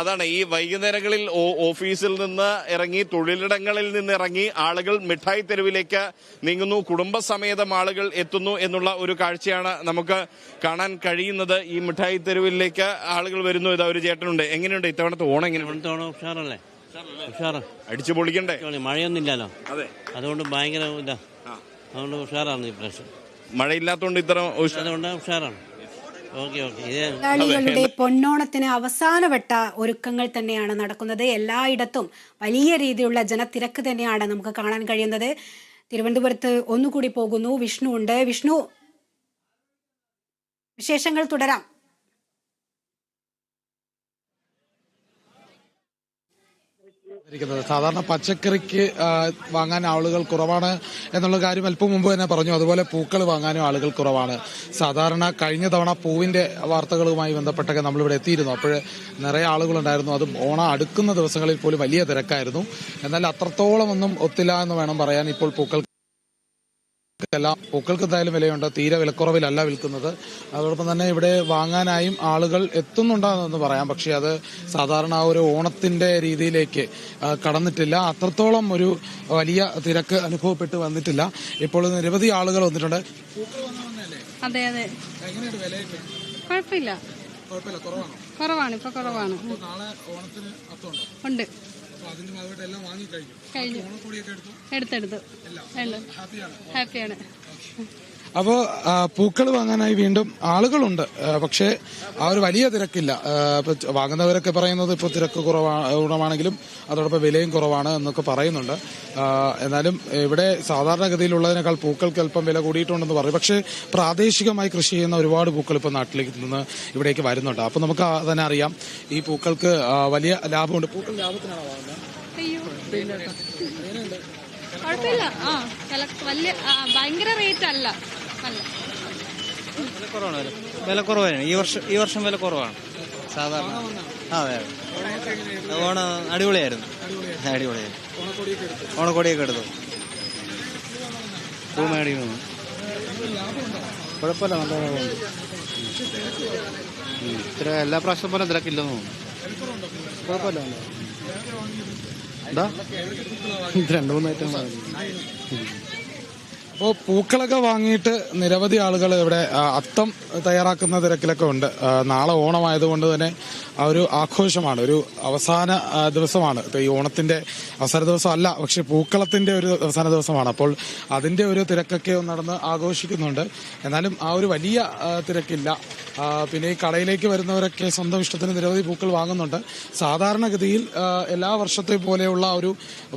S5: അതാണ്. ഈ വൈകുന്നേരങ്ങളിൽ ഓഫീസിൽ നിന്ന് ഇറങ്ങി തൊഴിലിടങ്ങളിൽ നിന്ന് ഇറങ്ങി ആളുകൾ മിഠായി തെരുവിലേക്ക് നീങ്ങുന്നു. കുടുംബസമേതം ആളുകൾ എത്തുന്നു എന്നുള്ള ഒരു കാഴ്ചയാണ് നമുക്ക് കാണാൻ കഴിയുന്നത്. ഈ മിഠായി തെരുവിലേക്ക് ആളുകൾ വരുന്നു. ഇതാ ഒരു ചേട്ടനുണ്ട്. എങ്ങനെയുണ്ട്? ഇത്തവണത്തെ ഓണം എങ്ങനെയുണ്ട്?
S13: ഉഷാറല്ലേ? ഉഷാറ്.
S5: അടിച്ചു പൊളിക്കണ്ടേ?
S13: മഴയൊന്നും ഇല്ലല്ലോ
S5: അതെ.
S13: അതുകൊണ്ട് ഭയങ്കര ഇതാ. അതുകൊണ്ട് ഉഷാറാണ് ഈ പ്രാവശ്യം
S5: മഴയില്ലാത്തതുകൊണ്ട് ഇത്ര
S13: അതുകൊണ്ട് ഉഷാറാണ്. Okay okay. ഇത്
S1: മലയാളികളുടെ പൊന്നോണത്തിന് അവസാനവട്ട ഒരുക്കങ്ങൾ തന്നെയാണ് നടക്കുന്നത്. എല്ലായിടത്തും വലിയ രീതിയിലുള്ള ജനത്തിരക്ക് തന്നെയാണ് നമുക്ക് കാണാൻ കഴിയുന്നത്. തിരുവനന്തപുരത്ത് ഒന്നുകൂടി പോകുന്നു. വിഷ്ണു ഉണ്ട്. വിഷ്ണു വിശേഷങ്ങൾ തുടരാം.
S8: ഇരിക്കുന്നത്. സാധാരണ പച്ചക്കറിക്ക് വാങ്ങാൻ ആളുകൾ കുറവാണ് എന്നുള്ള കാര്യം അല്പം മുമ്പ് തന്നെ പറഞ്ഞു. അതുപോലെ പൂക്കൾ വാങ്ങാനും ആളുകൾ കുറവാണ്. സാധാരണ കഴിഞ്ഞ തവണ പൂവിന്റെ വാർത്തകളുമായി ബന്ധപ്പെട്ടൊക്കെ നമ്മളിവിടെ എത്തിയിരുന്നു. അപ്പോൾ നിറയെ ആളുകളുണ്ടായിരുന്നു. അതും ഓണം അടുക്കുന്ന ദിവസങ്ങളിൽ പോലും വലിയ തിരക്കായിരുന്നു. എന്നാൽ അത്രത്തോളം ഒന്നും ഒത്തില്ല എന്ന് വേണം പറയാൻ ഇപ്പോൾ പൂക്കൾ എല്ലാം പൂക്കൾക്ക് എന്തായാലും വിലയുണ്ട്. തീരെ വിലക്കുറവിലല്ല വിൽക്കുന്നത്. അതോടൊപ്പം തന്നെ ഇവിടെ വാങ്ങാനായും ആളുകൾ എത്തുന്നുണ്ടെന്ന് പറയാം. പക്ഷേ അത് സാധാരണ ഒരു ഓണത്തിന്റെ രീതിയിലേക്ക് കടന്നിട്ടില്ല. അത്രത്തോളം ഒരു വലിയ തിരക്ക് അനുഭവപ്പെട്ട് വന്നിട്ടില്ല. ഇപ്പോൾ നിരവധി ആളുകൾ വന്നിട്ടുണ്ട്.
S7: അതെ അതെ. കുഴപ്പമില്ല. കുറവാണ്? ഇപ്പൊ കുറവാണ്. ഉണ്ട്. കഴിഞ്ഞു. എടുത്തെടുത്തു. എല്ലാം. ഹാപ്പിയാണ്.
S8: അപ്പോൾ പൂക്കൾ വാങ്ങാനായി വീണ്ടും ആളുകളുണ്ട്. പക്ഷേ ആ ഒരു വലിയ തിരക്കില്ല. ഇപ്പോൾ വാങ്ങുന്നവരൊക്കെ പറയുന്നത് ഇപ്പോൾ തിരക്ക് കുറവാണെങ്കിലും അതോടൊപ്പം വിലയും കുറവാണ് എന്നൊക്കെ പറയുന്നുണ്ട്. എന്നാലും ഇവിടെ സാധാരണഗതിയിലുള്ളതിനേക്കാൾ പൂക്കൾക്ക് അല്പം വില കൂടിയിട്ടുണ്ടെന്ന് പറയും. പക്ഷേ പ്രാദേശികമായി കൃഷി ചെയ്യുന്ന ഒരുപാട് പൂക്കൾ ഇപ്പോൾ നാട്ടിലേക്ക് നിന്ന് ഇവിടേക്ക് വരുന്നുണ്ട്. അപ്പോൾ നമുക്ക് തന്നെ അറിയാം. ഈ പൂക്കൾക്ക് വലിയ ലാഭമുണ്ട്. പൂക്കൾ ലാഭത്തിനാണ് വാങ്ങുന്നത്
S7: വലിയ ഭയങ്കര റേറ്റ് അല്ല അല്ല
S14: വില കുറവാണ് വില വില കുറവാണ് ഈ വർഷം ഈ വർഷം വില കുറവാണ് സാധാരണ അതെ ഓണം അടിപൊളിയായിരുന്നു. അടിപൊളിയായിരുന്നു. ഓണക്കോടിയൊക്കെ എടുത്തു. പൂ കുഴപ്പമില്ല നല്ല ഇത്ര എല്ലാ പ്രാവശ്യം പോലെ തിരക്കില്ലെന്ന് കുഴപ്പമില്ല എന്താ? രണ്ട് മൂന്ന്
S8: അപ്പോൾ പൂക്കളൊക്കെ വാങ്ങിയിട്ട് നിരവധി ആളുകൾ ഇവിടെ അത്തം തയ്യാറാക്കുന്ന തിരക്കിലൊക്കെ ഉണ്ട്. നാളെ ഓണമായതുകൊണ്ട് തന്നെ ആ ഒരു ആഘോഷമാണ് ഒരു അവസാന ദിവസമാണ്. ഈ ഓണത്തിന്റെ അവസാന ദിവസം അല്ല പക്ഷെ പൂക്കളത്തിന്റെ ഒരു അവസാന ദിവസമാണ്. അപ്പോൾ അതിന്റെ ഒരു തിരക്കൊക്കെ നടന്ന് ആഘോഷിക്കുന്നുണ്ട്. എന്നാലും ആ ഒരു വലിയ തിരക്കില്ല. പിന്നെ ഈ കടയിലേക്ക് വരുന്നവരൊക്കെ സ്വന്തം ഇഷ്ടത്തിന് നിരവധി പൂക്കൾ വാങ്ങുന്നുണ്ട്. സാധാരണഗതിയിൽ എല്ലാ വർഷത്തെ പോലെയുള്ള ഒരു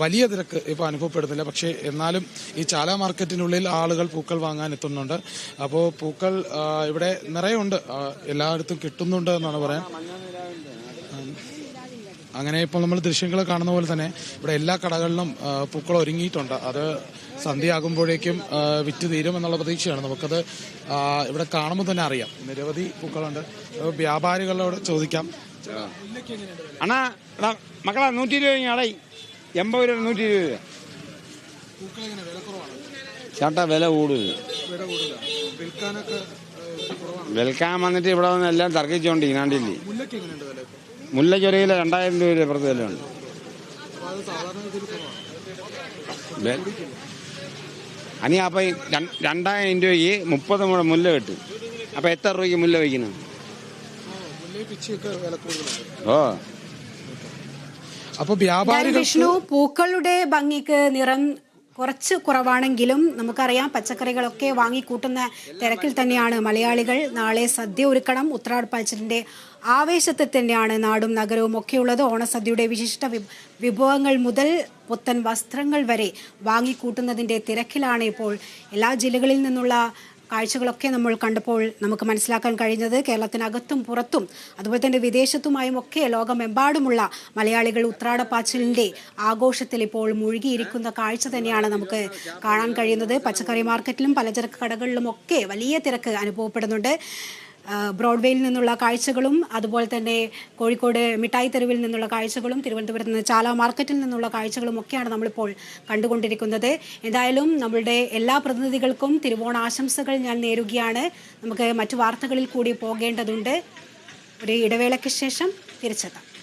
S8: വലിയ തിരക്ക് ഇപ്പോൾ അനുഭവപ്പെടുന്നില്ല. പക്ഷേ എന്നാലും ഈ ചാല മാർക്കറ്റിനുള്ളിൽ ആളുകൾ പൂക്കൾ വാങ്ങാൻ എത്തുന്നുണ്ട്. അപ്പോൾ പൂക്കൾ ഇവിടെ നിറയുണ്ട്. എല്ലായിടത്തും കിട്ടുന്നുണ്ട് എന്നാണ് പറയാൻ. അങ്ങനെ ഇപ്പോൾ നമ്മൾ ദൃശ്യങ്ങൾ കാണുന്ന പോലെ തന്നെ ഇവിടെ എല്ലാ കടകളിലും പൂക്കൾ ഒരുങ്ങിയിട്ടുണ്ട്. അത് സന്ധ്യയാകുമ്പോഴേക്കും വിറ്റ് തീരും എന്നുള്ള പ്രതീക്ഷയാണ്. നമുക്കത് ഇവിടെ കാണുമ്പോൾ തന്നെ അറിയാം. നിരവധി പൂക്കളുണ്ട്. വ്യാപാരികളോട് ചോദിക്കാം.
S15: അണ്ണാ എടാ മക്കളാ നൂറ്റി ഇരുപത് ആളായി എൺപത് രൂപ നൂറ്റി ഇരുപത് രൂപ ചേട്ടാ വില കൂടുതൽ വിൽക്കാൻ വന്നിട്ട് ഇവിടെ വന്ന് എല്ലാം തർക്കിച്ചോണ്ട് ഇനാണ്ടില്ലേ മുല്ലയ്ക്ക് ഒരു കിലോ രണ്ടായിരം രൂപ വെ- അനി അപ്പൊ രണ്ടായിരം രൂപയ്ക്ക് മുപ്പത് മുഴം മുല്ല കിട്ടും. അപ്പൊ എത്ര രൂപയ്ക്ക് മുല്ല വയ്ക്കുന്നു? ഓ.
S8: അപ്പൊ വ്യാപാരി
S1: വിഷ്ണു പൂക്കളുടെ ഭംഗിക്ക് നിറം കുറച്ച് കുറവാണെങ്കിലും നമുക്കറിയാം പച്ചക്കറികളൊക്കെ വാങ്ങിക്കൂട്ടുന്ന തിരക്കിൽ തന്നെയാണ് മലയാളികൾ. നാളെ സദ്യ ഒരുക്കണം. ഉത്രാട് പാച്ചിലിന്റെ ആവേശത്തിൽ തന്നെയാണ് നാടും നഗരവും ഒക്കെയുള്ളത്. ഓണസദ്യയുടെ വിശിഷ്ട വിഭവങ്ങൾ മുതൽ പുത്തൻ വസ്ത്രങ്ങൾ വരെ വാങ്ങിക്കൂട്ടുന്നതിന്റെ തിരക്കിലാണ് ഇപ്പോൾ എല്ലാ ജില്ലകളിൽ നിന്നുള്ള കാഴ്ചകളൊക്കെ നമ്മൾ കണ്ടപ്പോൾ നമുക്ക് മനസ്സിലാക്കാൻ കഴിഞ്ഞത് കേരളത്തിനകത്തും പുറത്തും അതുപോലെ തന്നെ വിദേശത്തുമായും ഒക്കെ ലോകമെമ്പാടുമുള്ള മലയാളികൾ ഉത്രാടപ്പാച്ചിലിന്റെ ആഘോഷത്തിൽ ഇപ്പോൾ മുഴുകിയിരിക്കുന്ന കാഴ്ച തന്നെയാണ് നമുക്ക് കാണാൻ കഴിയുന്നത്. പച്ചക്കറി മാർക്കറ്റിലും പലചരക്ക് കടകളിലും ഒക്കെ വലിയ തിരക്ക് അനുഭവപ്പെടുന്നുണ്ട്. ബ്രോഡ്വേയിൽ നിന്നുള്ള കാഴ്ചകളും അതുപോലെ തന്നെ കോഴിക്കോട് മിഠായി തെരുവിൽ നിന്നുള്ള കാഴ്ചകളും തിരുവനന്തപുരത്ത് നിന്ന് ചാല മാർക്കറ്റിൽ നിന്നുള്ള കാഴ്ചകളും ഒക്കെയാണ് നമ്മളിപ്പോൾ കണ്ടുകൊണ്ടിരിക്കുന്നത്. എന്തായാലും നമ്മളുടെ എല്ലാ പ്രതിനിധികൾക്കും തിരുവോണ ആശംസകൾ ഞാൻ നേരുകയാണ്. നമുക്ക് മറ്റു വാർത്തകളിൽ കൂടി പോകേണ്ടതുണ്ട്. ഒരു ഇടവേളയ്ക്ക് ശേഷം തിരിച്ചെത്താം.